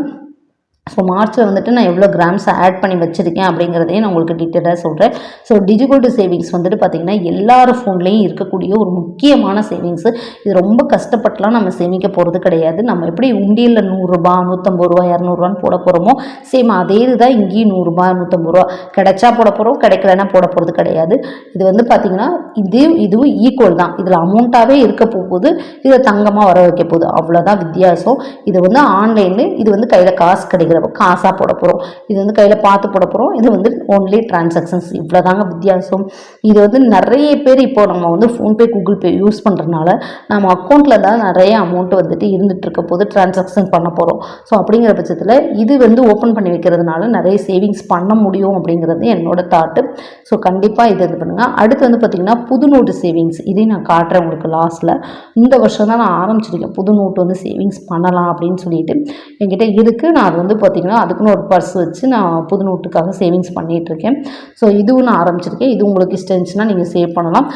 ஸோ மார்ச்சில் வந்துட்டு நான் எவ்வளோ கிராம்ஸ் ஆட் பண்ணி வச்சுருக்கேன் அப்படிங்கிறதையும் நான் உங்களுக்கு டீட்டெயிலாக சொல்கிறேன் ஸோ டிஜிகோல்டு சேவிங்ஸ் வந்துட்டு பார்த்திங்கன்னா எல்லார் ஃபோன்லேயும் இருக்கக்கூடிய ஒரு முக்கியமான சேவிங்ஸு இது ரொம்ப கஷ்டப்பட்டுலாம் நம்ம சேமிக்க போகிறது கிடையாது. நம்ம எப்படி உண்டியலில் நூறுரூபா நூற்றம்பது ரூபா இரநூறுவான்னு போட போகிறோமோ சேம் அதே இதுதான் இங்கேயும் நூறுரூபா நூற்றம்பது ரூபா. கிடைச்சா போட போகிறோம் கிடைக்கலன்னா போட போகிறது கிடையாது. இது வந்து பார்த்திங்கன்னா இது இதுவும் ஈக்குவல் தான். இதில் அமௌண்ட்டாகவே இருக்க போகுது இதில் தங்கமாக வர வைக்க போகுது. அவ்வளோதான் வித்தியாசம். இது வந்து ஆன்லைனில் இது வந்து கையில் காசு கிடைக்கிற காசாக போட போகிறோம் இது வந்து கையில் பார்த்து போட போகிறோம் இது வந்து ஓன்லி டிரான்சாக்ஷன்ஸ் இவ்வளோதாங்க வித்தியாசம். இது வந்து நிறைய பேர் இப்போ நம்ம வந்து ஃபோன்பே கூகுள் பே யூஸ் பண்ணுறதுனால நம்ம அக்கௌண்ட்டில் தான் நிறைய அமௌண்ட் வந்துட்டு இருந்துகிட்டு இருக்க போது டிரான்சாக்ஷன் பண்ண போகிறோம் ஸோ அப்படிங்கிற பட்சத்தில் இது வந்து ஓப்பன் பண்ணி வைக்கிறதுனால நிறைய சேவிங்ஸ் பண்ண முடியும் அப்படிங்கிறது என்னோட தாட்டு ஸோ கண்டிப்பாக இது இது பண்ணுங்கள் அடுத்து வந்து பார்த்திங்கன்னா புது நோட்டு சேவிங்ஸ் இதையும் நான் காட்டுறேன் உங்களுக்கு லாஸ்ட்டில் இந்த வருஷம் தான் நான் ஆரம்பிச்சிருக்கேன். புது நோட்டு வந்து சேவிங்ஸ் பண்ணலாம் அப்படின்னு சொல்லிட்டு. என்கிட்ட இருக்குது நான் அது வந்து பார்த்திங்கன்னா அதுக்குன்னு ஒரு பர்ஸ் வச்சு நான் புது நோட்டுக்காக சேவிங்ஸ் பண்ணிகிட்ருக்கேன் ஸோ இதுவும் நான் ஆரம்பிச்சிருக்கேன். இது உங்களுக்கு இஷ்டம் இருந்துச்சுன்னா நீங்கள் சேவ் பண்ணலாம்.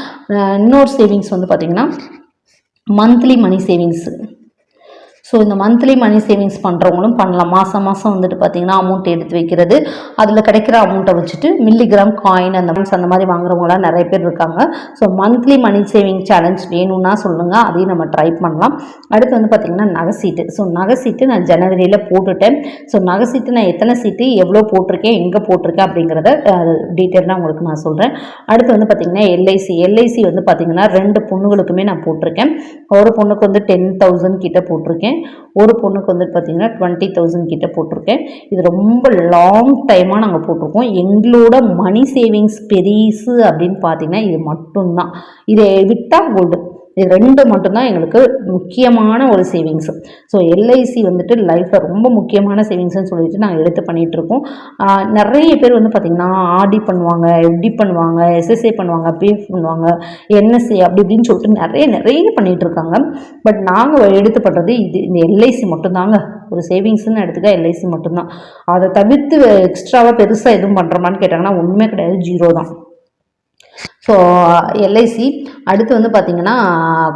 இன்னொரு சேவிங்ஸ் வந்து பார்த்திங்கன்னா மந்த்லி மணி சேவிங்ஸு ஸோ இந்த மந்த்லி மணி சேவிங்ஸ் பண்ணுறவங்களும் பண்ணலாம். மாதம் மாதம் வந்துட்டு பார்த்தீங்கன்னா அமௌண்ட் எடுத்து வைக்கிறது. அதில் கிடைக்கிற அமௌண்ட்டை வச்சுட்டு மில்லிகிராம் காயின் அந்த மாதிரி அந்த மாதிரி வாங்குறவங்களாம் நிறைய பேர் இருக்காங்க. So monthly money saving challenge வேணும்னா சொல்லுங்கள் அதையும் நம்ம ட்ரை பண்ணலாம். அடுத்து வந்து பார்த்திங்கன்னா நகை சீட்டு. ஸோ நகை சீட்டு நான் ஜனவரியில் போட்டுட்டேன். ஸோ நகை சீட்டு நான் எத்தனை சீட்டு எவ்வளோ போட்டிருக்கேன் எங்கே போட்டிருக்கேன் அப்படிங்கிறத டீட்டெயிலாக உங்களுக்கு நான் சொல்கிறேன் அடுத்து வந்து பார்த்திங்கன்னா எல்ஐசி எல்ஐசி வந்து பார்த்திங்கன்னா ரெண்டு பொண்ணுகளுக்குமே நான் போட்டிருக்கேன். ஒரு பொண்ணுக்கு வந்து டென் தௌசண்ட் கிட்ட போட்டிருக்கேன். ஒரு பொண்ணுக்கு வந்து பார்த்திங்கன்னா டுவெண்ட்டி தௌசண்ட் கிட்ட போட்டிருக்கேன். இது ரொம்ப லாங் டைமாக நாங்கள் போட்டிருக்கோம். எங்களோட மணி சேவிங்ஸ் பெரிசு அப்படின்னு பார்த்தீங்கன்னா இது மட்டும்தான். இதை விட்டால் கோல்டு இது ரெண்டு மட்டும்தான் எங்களுக்கு முக்கியமான ஒரு சேவிங்ஸ் ஸோ எல்ஐசி வந்துட்டு லைஃப்பில் ரொம்ப முக்கியமான சேவிங்ஸ்னு சொல்லிட்டு நாங்கள் எடுத்து பண்ணிகிட்ருக்கோம் நிறைய பேர் வந்து பார்த்திங்கன்னா ஆர்டி பண்ணுவாங்க எஃப்டி பண்ணுவாங்க எஸ்எஸ்ஏ பண்ணுவாங்க பிஎஃப் பண்ணுவாங்க என்எஸ்ஏ அப்படி இப்படின்னு சொல்லிட்டு நிறைய நிறைய பண்ணிகிட்டு இருக்காங்க. பட் நாங்கள் எடுத்து பண்ணுறது இது இந்த எல்ஐசி மட்டும்தாங்க. ஒரு சேவிங்ஸ்னு எடுத்துக்க எல்ஐசி மட்டும்தான். அதை தவிர்த்து எக்ஸ்ட்ராவாக பெருசாக எதுவும் பண்ணுறோமான்னு கேட்டாங்கன்னா ஒன்றுமே கிடையாது ஜீரோ தான். ஸோ எல்ஐசி அடுத்து வந்து பார்த்திங்கன்னா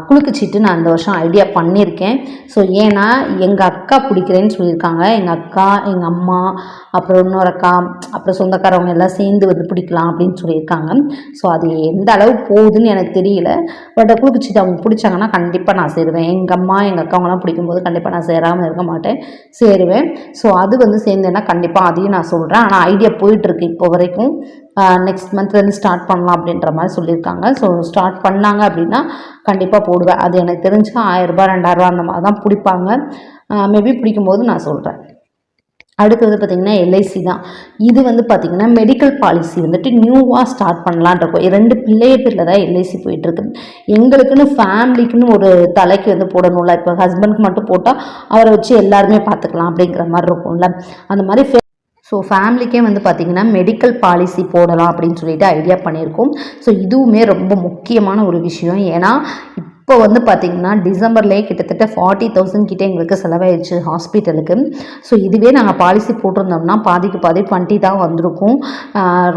குலுக்குச்சீட்டு நான் இந்த வருஷம் ஐடியா பண்ணியிருக்கேன். ஸோ ஏன்னா எங்கள் அக்கா பிடிக்கிறேன்னு சொல்லியிருக்காங்க. எங்கள் அக்கா எங்கள் அம்மா அப்புறம் இன்னொரு அக்கா அப்புறம் சொந்தக்காரவங்க எல்லாம் சேர்ந்து வந்து பிடிக்கலாம் அப்படின்னு சொல்லியிருக்காங்க. ஸோ அது எந்த அளவு போகுதுன்னு எனக்கு தெரியல. பட் குலுக்குச்சீட்டு அவங்க பிடிச்சாங்கன்னா கண்டிப்பாக நான் சேருவேன். எங்கள் அம்மா எங்கள் அக்காவங்களாம் பிடிக்கும்போது கண்டிப்பாக நான் சேராமல் இருக்க மாட்டேன். சேருவேன். ஸோ அது வந்து சேர்ந்தேன்னா கண்டிப்பாக அதையும் நான் சொல்கிறேன் ஆனால் ஐடியா போயிட்டுருக்கு இப்போ வரைக்கும். நெக்ஸ்ட் மந்த்லேருந்து ஸ்டார்ட் பண்ணலாம் அப்படின்ற மாதிரி சொல்லியிருக்காங்க. ஸோ ஸ்டார்ட் பண்ணாங்க அப்படின்னா கண்டிப்பாக போடுவேன். அது எனக்கு தெரிஞ்சு ஆயிரரூபா ரெண்டாயிரரூபா அந்த மாதிரி தான் பிடிப்பாங்க மேபி பிடிக்கும்போது நான் சொல்கிறேன் அடுத்தது பார்த்திங்கன்னா எல்ஐசி தான். இது வந்து பார்த்திங்கன்னா மெடிக்கல் பாலிசி வந்துட்டு நியூவாக ஸ்டார்ட் பண்ணலான் இருக்கோம். ரெண்டு பிள்ளைய பேரில் தான் எல்ஐசி போயிட்டுருக்கு எங்களுக்குன்னு ஃபேமிலிக்குன்னு ஒரு தலைக்கு வந்து போடணும்ல. இப்போ ஹஸ்பண்ட்க்கு மட்டும் போட்டால் அவரை வச்சு எல்லாருமே பார்த்துக்கலாம் அப்படிங்கிற மாதிரி இருக்கும்ல. அந்த மாதிரி ஸோ ஃபேமிலிக்கே வந்து பார்த்திங்கன்னா மெடிக்கல் பாலிசி போடலாம் அப்படின்னு சொல்லிட்டு ஐடியா பண்ணியிருக்கோம். ஸோ இதுவுமே ரொம்ப முக்கியமான ஒரு விஷயம். ஏன்னா இப்போ வந்து பார்த்திங்கன்னா டிசம்பர்லேயே கிட்டத்தட்ட ஃபார்ட்டி தௌசண்ட் கிட்டே எங்களுக்கு செலவாயிடுச்சு ஹாஸ்பிட்டலுக்கு. ஸோ இதுவே நாங்கள் பாலிசி போட்டிருந்தோம்னா பாதிக்கு பாதி டுவெண்ட்டி தான் வந்திருக்கும்.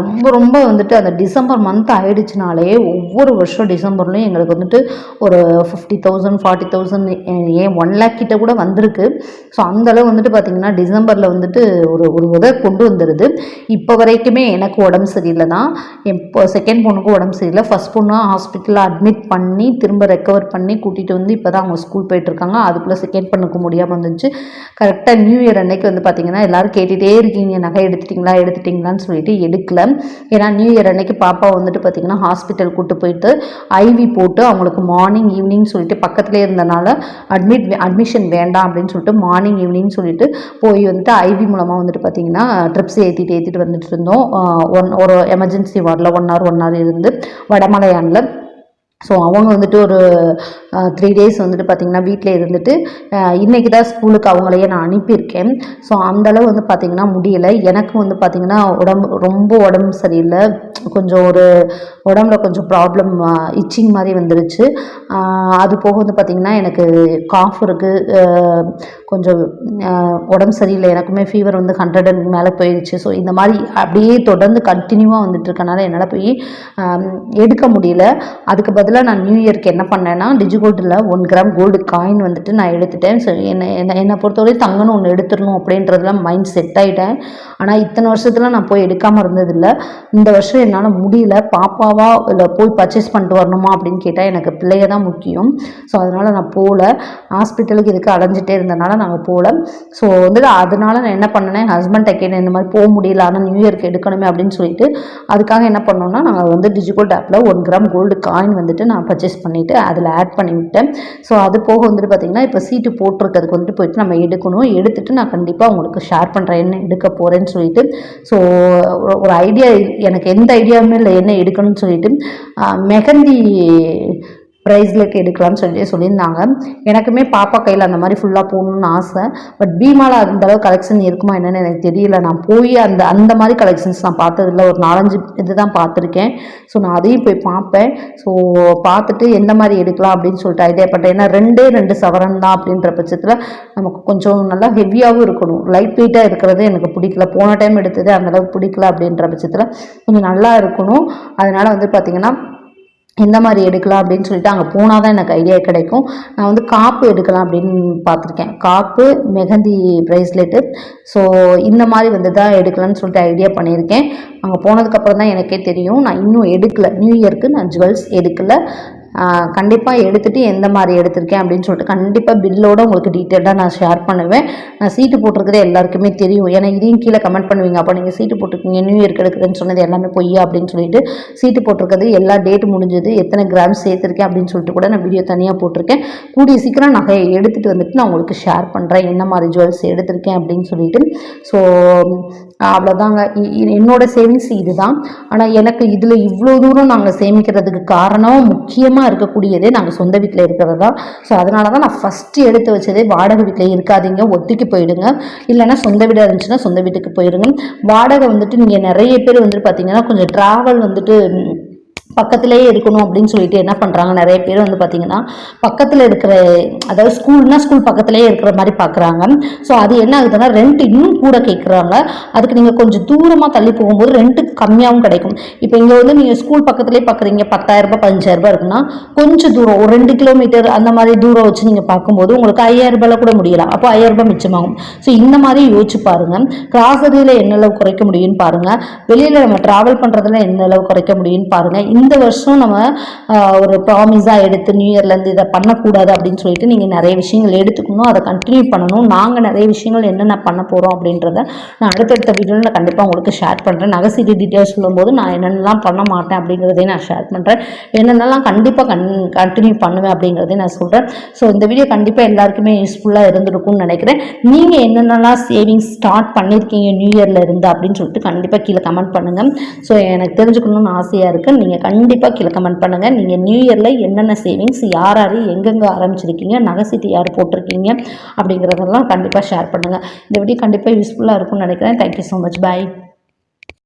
ரொம்ப ரொம்ப வந்துட்டு அந்த டிசம்பர் மந்த் ஆயிடுச்சுனாலே ஒவ்வொரு வருஷம் டிசம்பர்லேயும் எங்களுக்கு வந்துட்டு ஒரு fifty thousand forty thousand and one lakh கிட்ட கூட வந்திருக்கு. ஸோ அந்தளவு வந்துட்டு பார்த்திங்கன்னா டிசம்பரில் வந்துட்டு ஒரு ஒரு உதவி கொண்டு வந்துடுது இப்போ வரைக்குமே எனக்கு உடம்பு சரியில்லை தான் இப்போ செகண்ட் பொண்ணுக்கும் உடம்பு சரியில்லை. ஃபஸ்ட் பொண்ணு ஹாஸ்பிட்டலில் அட்மிட் பண்ணி திரும்ப ரெக்கவர் பண்ணி கூட்டிகிட்டு வந்து இப்போ தான் அவங்க ஸ்கூல் போயிட்டுருக்காங்க. அதுக்குள்ளே செகண்ட் பண்ணுக்க முடியாமல் வந்துச்சு கரெக்டாக நியூ இயர் அன்னைக்கு வந்து பார்த்திங்கன்னா எல்லோரும் கேட்டுகிட்டே இருக்கீங்க. நகை எடுத்துட்டிங்களா எடுத்துட்டிங்களான்னு சொல்லிட்டு எடுக்கல. ஏன்னா நியூ இயர் அன்னைக்கு பாப்பா வந்துட்டு பார்த்திங்கன்னா ஹாஸ்பிட்டல் கூட்டு போயிட்டு ஐவி போட்டு அவங்களுக்கு மார்னிங் ஈவினிங் சொல்லிட்டு பக்கத்துலேயே இருந்தனால அட்மிட் அட்மிஷன் வேண்டாம் அப்படின்னு சொல்லிட்டு மார்னிங் ஈவினிங் சொல்லிட்டு போய் வந்துட்டு ஐவி மூலமாக வந்துட்டு பார்த்திங்கன்னா ட்ரிப்ஸ் ஏற்றிட்டு ஏற்றிட்டு வந்துட்டு இருந்தோம். ஒன் ஒரு எமர்ஜென்சி வார்டில் ஒன் ஹவர் ஒன் ஹவர் இருந்து வடமலையானில். ஸோ அவங்க வந்துட்டு ஒரு த்ரீ டேஸ் வந்துட்டு பார்த்திங்கன்னா வீட்டில் இருந்துட்டு இன்றைக்கி தான் ஸ்கூலுக்கு அவங்களையே நான் அனுப்பியிருக்கேன். ஸோ அந்தளவு வந்து பார்த்திங்கன்னா முடியலை. எனக்கு வந்து பார்த்திங்கன்னா உடம்பு ரொம்ப உடம்பு சரியில்லை. கொஞ்சம் ஒரு உடம்புல கொஞ்சம் ப்ராப்ளம் இச்சிங் மாதிரி வந்துருச்சு. அது போக வந்து பார்த்திங்கன்னா எனக்கு காஃப் இருக்குது கொஞ்சம் உடம்பு சரியில்லை. எனக்குமே ஃபீவர் வந்து ஹண்ட்ரட் அண்ட் மேலே போயிடுச்சு ஸோ இந்த மாதிரி அப்படியே தொடர்ந்து கண்டினியூவாக வந்துட்டு இருக்கனால என்னால் போய் எடுக்க முடியல. அதுக்கு பதிலாக நான் நியூ இயர்க்கு என்ன பண்ணேன்னா கோல்டில் ஒன் கிராம் கோல்டு காயின் வந்துட்டு நான் எடுத்துட்டேன். ஸோ என்னை என்னை என்னை பொறுத்தவரை தங்கன்னு ஒன்று எடுத்துடணும் அப்படின்றதுல மைண்ட் செட் ஆகிட்டேன் ஆனால் இத்தனை வருஷத்தில் நான் போய் எடுக்காமல் இருந்ததில்லை. இந்த வருஷம் என்னால் முடியல. பாப்பாவா இல்லை போய் பர்ச்சேஸ் பண்ணிட்டு வரணுமா அப்படின்னு கேட்டால் எனக்கு பிள்ளைய தான் முக்கியம். ஸோ அதனால் நான் போகல ஹாஸ்பிட்டலுக்கு இதுக்கு அலைஞ்சிட்டே இருந்தனால நாங்கள் போகல ஸோ வந்துட்டு அதனால நான் என்ன பண்ணேன் ஹஸ்பண்ட் கேட்டேன் இந்த மாதிரி போக முடியல. ஆனால் நியூ இயர்க்கு எடுக்கணுமே அப்படின்னு சொல்லிட்டு அதுக்காக என்ன பண்ணோம்னா நாங்கள் வந்து டிஜிகோல்ட் ஆப்பில் ஒன் கிராம் கோல்டு காயின் வந்துட்டு நான் பர்ச்சேஸ் பண்ணிவிட்டு அதில் ஆட் பண்ணி பண்ணிவிட்டேன் ஸோ அது போக வந்துட்டு பார்த்திங்கன்னா இப்போ சீட்டு போட்டிருக்கிறதுக்கு வந்துட்டு போயிட்டு நம்ம எடுக்கணும். எடுத்துட்டு நான் கண்டிப்பாக உங்களுக்கு ஷேர் பண்ணுறேன் என்ன எடுக்க போகிறேன்னு சொல்லிட்டு. ஸோ ஒரு ஐடியா எனக்கு எந்த ஐடியாவுமே இல்லை. என்ன எடுக்கணும்னு சொல்லிட்டு. மெஹந்தி ப்ரைஸ்லக்கு எடுக்கலாம்னு சொல்லி சொல்லியிருந்தாங்க. எனக்குமே பாப்பா கையில் அந்த மாதிரி ஃபுல்லாக போகணுன்னு ஆசை. பட் பீமாவில் அந்த அளவு கலெக்ஷன் இருக்குமா என்னென்னு எனக்கு தெரியல. நான் போய் அந்த அந்த மாதிரி கலெக்ஷன்ஸ் நான் பார்த்ததில்ல. ஒரு நாலஞ்சு இது தான் பார்த்துருக்கேன். ஸோ நான் அதையும் போய் பார்ப்பேன். ஸோ பார்த்துட்டு எந்த மாதிரி எடுக்கலாம் அப்படின்னு சொல்லிட்டு ஐடியா பண்ணேன் ஏன்னா ரெண்டே ரெண்டு சவரன் தான் அப்படின்ற பட்சத்தில் நமக்கு கொஞ்சம் நல்லா ஹெவியாகவும் இருக்கணும். லைட் வெயிட்டாக இருக்கிறது எனக்கு பிடிக்கல. போன டைம் எடுத்தது அந்த அளவுக்கு பிடிக்கல அப்படின்ற பட்சத்தில் கொஞ்சம் நல்லா இருக்கணும். அதனால் வந்து பார்த்திங்கன்னா எந்த மாதிரி எடுக்கலாம் அப்படின்னு சொல்லிட்டு அங்கே போனால் தான் எனக்கு ஐடியா கிடைக்கும். நான் வந்து காப்பு எடுக்கலாம் அப்படின்னு பார்த்துருக்கேன். காப்பு மெஹந்தி ப்ரைஸ்லெட்டு ஸோ இந்த மாதிரி வந்து தான் எடுக்கலாம்னு சொல்லிட்டு ஐடியா பண்ணியிருக்கேன். அங்கே போனதுக்கப்புறம் தான் எனக்கே தெரியும். நான் இன்னும் எடுக்கலை. நியூ இயர்க்கு நான் ஜுவல்ஸ் எடுக்கலை. கண்டிப்பாக எடுத்துகிட்டு எந்த மாதிரி எடுத்திருக்கேன் அப்படின்னு சொல்லிட்டு கண்டிப்பாக பில்லோட உங்களுக்கு டீட்டெயிலாக நான் ஷேர் பண்ணுவேன். நான் சீட்டு போட்டிருக்கிறது எல்லாருக்குமே தெரியும். ஏன்னா இதையும் கீழே கமெண்ட் பண்ணுவீங்க. அப்போ நீங்கள் சீட்டு போட்டிருக்கீங்க நியூ இயர்க்கு எடுக்கிறேன்னு சொன்னது எல்லாமே பொய்யா அப்படின்னு சொல்லிட்டு சீட்டு போட்டிருக்கிறது எல்லா டேட் முடிஞ்சது எத்தனை கிராம் சேர்த்துருக்கேன் அப்படின்னு சொல்லிட்டு கூட நான் வீடியோ தனியாக போட்டிருக்கேன். கூடிய சீக்கிரம் நகையை எடுத்துகிட்டு வந்துட்டு நான் உங்களுக்கு ஷேர் பண்ணுறேன் என்ன மாதிரி ஜுவல்ஸ் எடுத்திருக்கேன் அப்படின்னு சொல்லிட்டு. ஸோ அவ்வளோதாங்க என்னோடய என்னோட சேவிங்ஸ் இதுதான். ஆனால் எனக்கு இதில் இவ்வளோ தூரம் நாங்கள் சேமிக்கிறதுக்கு காரணம் முக்கியமாக இருக்கக்கூடியதே நாங்கள் சொந்த வீட்டில் இருக்கிறது தான். ஸோ அதனால தான் நான் ஃபஸ்ட்டு எடுத்து வச்சதே வாடகை வீட்டில் இருக்காதீங்க ஒத்திக்கு போயிடுங்க. இல்லைன்னா சொந்த வீடாக இருந்துச்சுன்னா சொந்த வீட்டுக்கு போயிடுங்க வாடகை வந்துட்டு நீங்கள் நிறைய பேர் வந்துட்டு பார்த்தீங்கன்னா கொஞ்சம் ட்ராவல் வந்துட்டு ம், பக்கத்திலேயே இருக்கணும் அப்படின்னு சொல்லிட்டு என்ன பண்ணுறாங்க நிறைய பேர் வந்து பார்த்திங்கன்னா பக்கத்தில் இருக்கிற அதாவது ஸ்கூல்னா ஸ்கூல் பக்கத்துலேயே இருக்கிற மாதிரி பார்க்குறாங்க ஸோ அது என்ன ஆகுதுன்னா ரெண்ட் இன்னும் கூட கேட்குறாங்க அதுக்கு நீங்கள் கொஞ்சம் தூரமாக தள்ளி போகும்போது ரெண்ட்டு கம்மியாகவும் கிடைக்கும். இப்போ இங்கே வந்து நீங்கள் ஸ்கூல் பக்கத்துலேயே பார்க்குறீங்க பத்தாயிரரூபா பதினஞ்சாயிரரூபா இருக்குன்னா கொஞ்சம் தூரம் ஒரு ரெண்டு கிலோமீட்டர் அந்த மாதிரி தூரம் வச்சு நீங்கள் பார்க்கும்போது உங்களுக்கு ஐயாயிரம் ரூபாயில் கூட முடியலாம். அப்போ ஐயாயிரம் ரூபாய் மிச்சமாகும். ஸோ இந்த மாதிரி யோசிச்சு பாருங்கள் கிராசரியில் என்ன அளவு குறைக்க முடியும்னு பாருங்கள் வெளியில் நம்ம ட்ராவல் பண்ணுறதுல என்ன அளவு குறைக்க முடியும்னு பாருங்கள் இந்த இந்த வருஷம் நம்ம ஒரு ப்ராமிஸாக எடுத்து நியூ இயர்லேருந்து இதை பண்ணக்கூடாது அப்படின்னு சொல்லிட்டு நீங்கள் நிறைய விஷயங்கள் எடுத்துக்கணும். அதை கண்டினியூ பண்ணணும். நாங்கள் நிறைய விஷயங்கள் என்னென்ன பண்ண போகிறோம் அப்படின்றத நான் அடுத்தடுத்த வீடியோவில் நான் கண்டிப்பாக உங்களுக்கு ஷேர் பண்ணுறேன் நகைசீட்டு டீட்டெயில்ஸ் சொல்லும்போது நான் என்னென்னலாம் பண்ண மாட்டேன் அப்படிங்கிறதையும் நான் ஷேர் பண்ணுறேன் என்னென்னலாம் கண்டிப்பாக கன் கண்டினியூ பண்ணுவேன் அப்படிங்கிறதையும் நான் சொல்கிறேன் ஸோ இந்த வீடியோ கண்டிப்பாக எல்லாருக்குமே யூஸ்ஃபுல்லாக இருந்திருக்கும்னு நினைக்கிறேன். நீங்கள் என்னென்னலாம் சேவிங்ஸ் ஸ்டார்ட் பண்ணியிருக்கீங்க நியூ இயரில் இருந்து அப்படின்னு சொல்லிட்டு கண்டிப்பாக கீழே கமெண்ட் பண்ணுங்கள் ஸோ எனக்கு தெரிஞ்சுக்கணும்னு ஆசையாக இருக்குது நீங்கள் கண்டிப்பாக கீழே கமெண்ட் பண்ணுங்கள் நீங்கள் நியூ இயரில் என்னென்ன சேவிங்ஸ் யார் யார் எங்கெங்கே ஆரம்பிச்சிருக்கீங்க நகைசீட்டு யார் போட்டிருக்கீங்க அப்படிங்கிறதெல்லாம் கண்டிப்பாக ஷேர் பண்ணுங்கள் இந்த வீடியோ கண்டிப்பாக யூஸ்ஃபுல்லாக இருக்கும்னு நினைக்கிறேன். Thank you so much bye